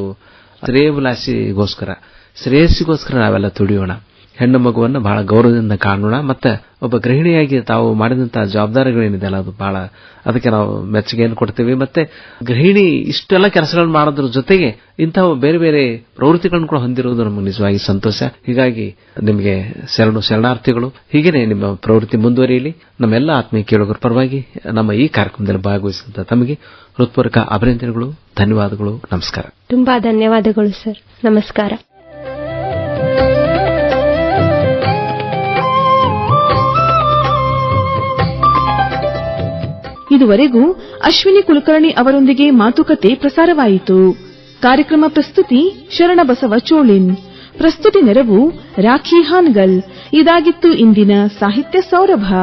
ಶ್ರೇಯಭಿಲಾಷಿಗೋಸ್ಕರ, ಶ್ರೇಯಸ್ಸಿಗೋಸ್ಕರ ನಾವೆಲ್ಲ ತುಡಿಯೋಣ ಹೆಣ್ಣು ಮಗುವನ್ನು ಬಹಳ ಗೌರವದಿಂದ ಕಾಣೋಣ. ಮತ್ತೆ ಒಬ್ಬ ಗೃಹಿಣಿಯಾಗಿ ತಾವು ಮಾಡಿದಂತಹ ಜವಾಬ್ದಾರಿಗಳೇನಿದೆಯಲ್ಲ ಅದು ಬಹಳ ಅದಕ್ಕೆ ನಾವು ಮೆಚ್ಚುಗೆಯನ್ನು ಕೊಡ್ತೀವಿ. ಮತ್ತೆ ಗೃಹಿಣಿ ಇಷ್ಟೆಲ್ಲ ಕೆಲಸಗಳನ್ನು ಮಾಡೋದ್ರ ಜೊತೆಗೆ ಇಂತಹ ಬೇರೆ ಬೇರೆ ಪ್ರವೃತ್ತಿಗಳನ್ನು ಕೂಡ ಹೊಂದಿರುವುದು ನಮಗೆ ನಿಜವಾಗಿ ಸಂತೋಷ. ಹೀಗಾಗಿ ನಿಮಗೆ ಶರಣು ಶರಣಾರ್ಥಿಗಳು, ಹೀಗೇನೆ ನಿಮ್ಮ ಪ್ರವೃತ್ತಿ ಮುಂದುವರಿಯಲಿ. ನಮ್ಮೆಲ್ಲ ಆತ್ಮೀಯ ಕೇಳುಗರ ಪರವಾಗಿ ನಮ್ಮ ಈ ಕಾರ್ಯಕ್ರಮದಲ್ಲಿ ಭಾಗವಹಿಸಿದ ತಮಗೆ ಹೃತ್ಪೂರ್ವಕ ಅಭಿನಂದನೆಗಳು, ಧನ್ಯವಾದಗಳು, ನಮಸ್ಕಾರ. ತುಂಬಾ ಧನ್ಯವಾದಗಳು ಸರ್. ನಮಸ್ಕಾರ. ಇದುವರೆಗೂ ಅಶ್ವಿನಿ ಕುಲಕರ್ಣಿ ಅವರೊಂದಿಗೆ ಮಾತುಕತೆ ಪ್ರಸಾರವಾಯಿತು. ಕಾರ್ಯಕ್ರಮ ಪ್ರಸ್ತುತಿ ಶರಣಬಸವ ಚೋಳಿನ್. ಪ್ರಸ್ತುತಿ ನೆರವು ರಾಖಿ ಹಾನ್ಗಲ್. ಇದಾಗಿತ್ತು ಇಂದಿನ ಸಾಹಿತ್ಯ ಸೌರಭ.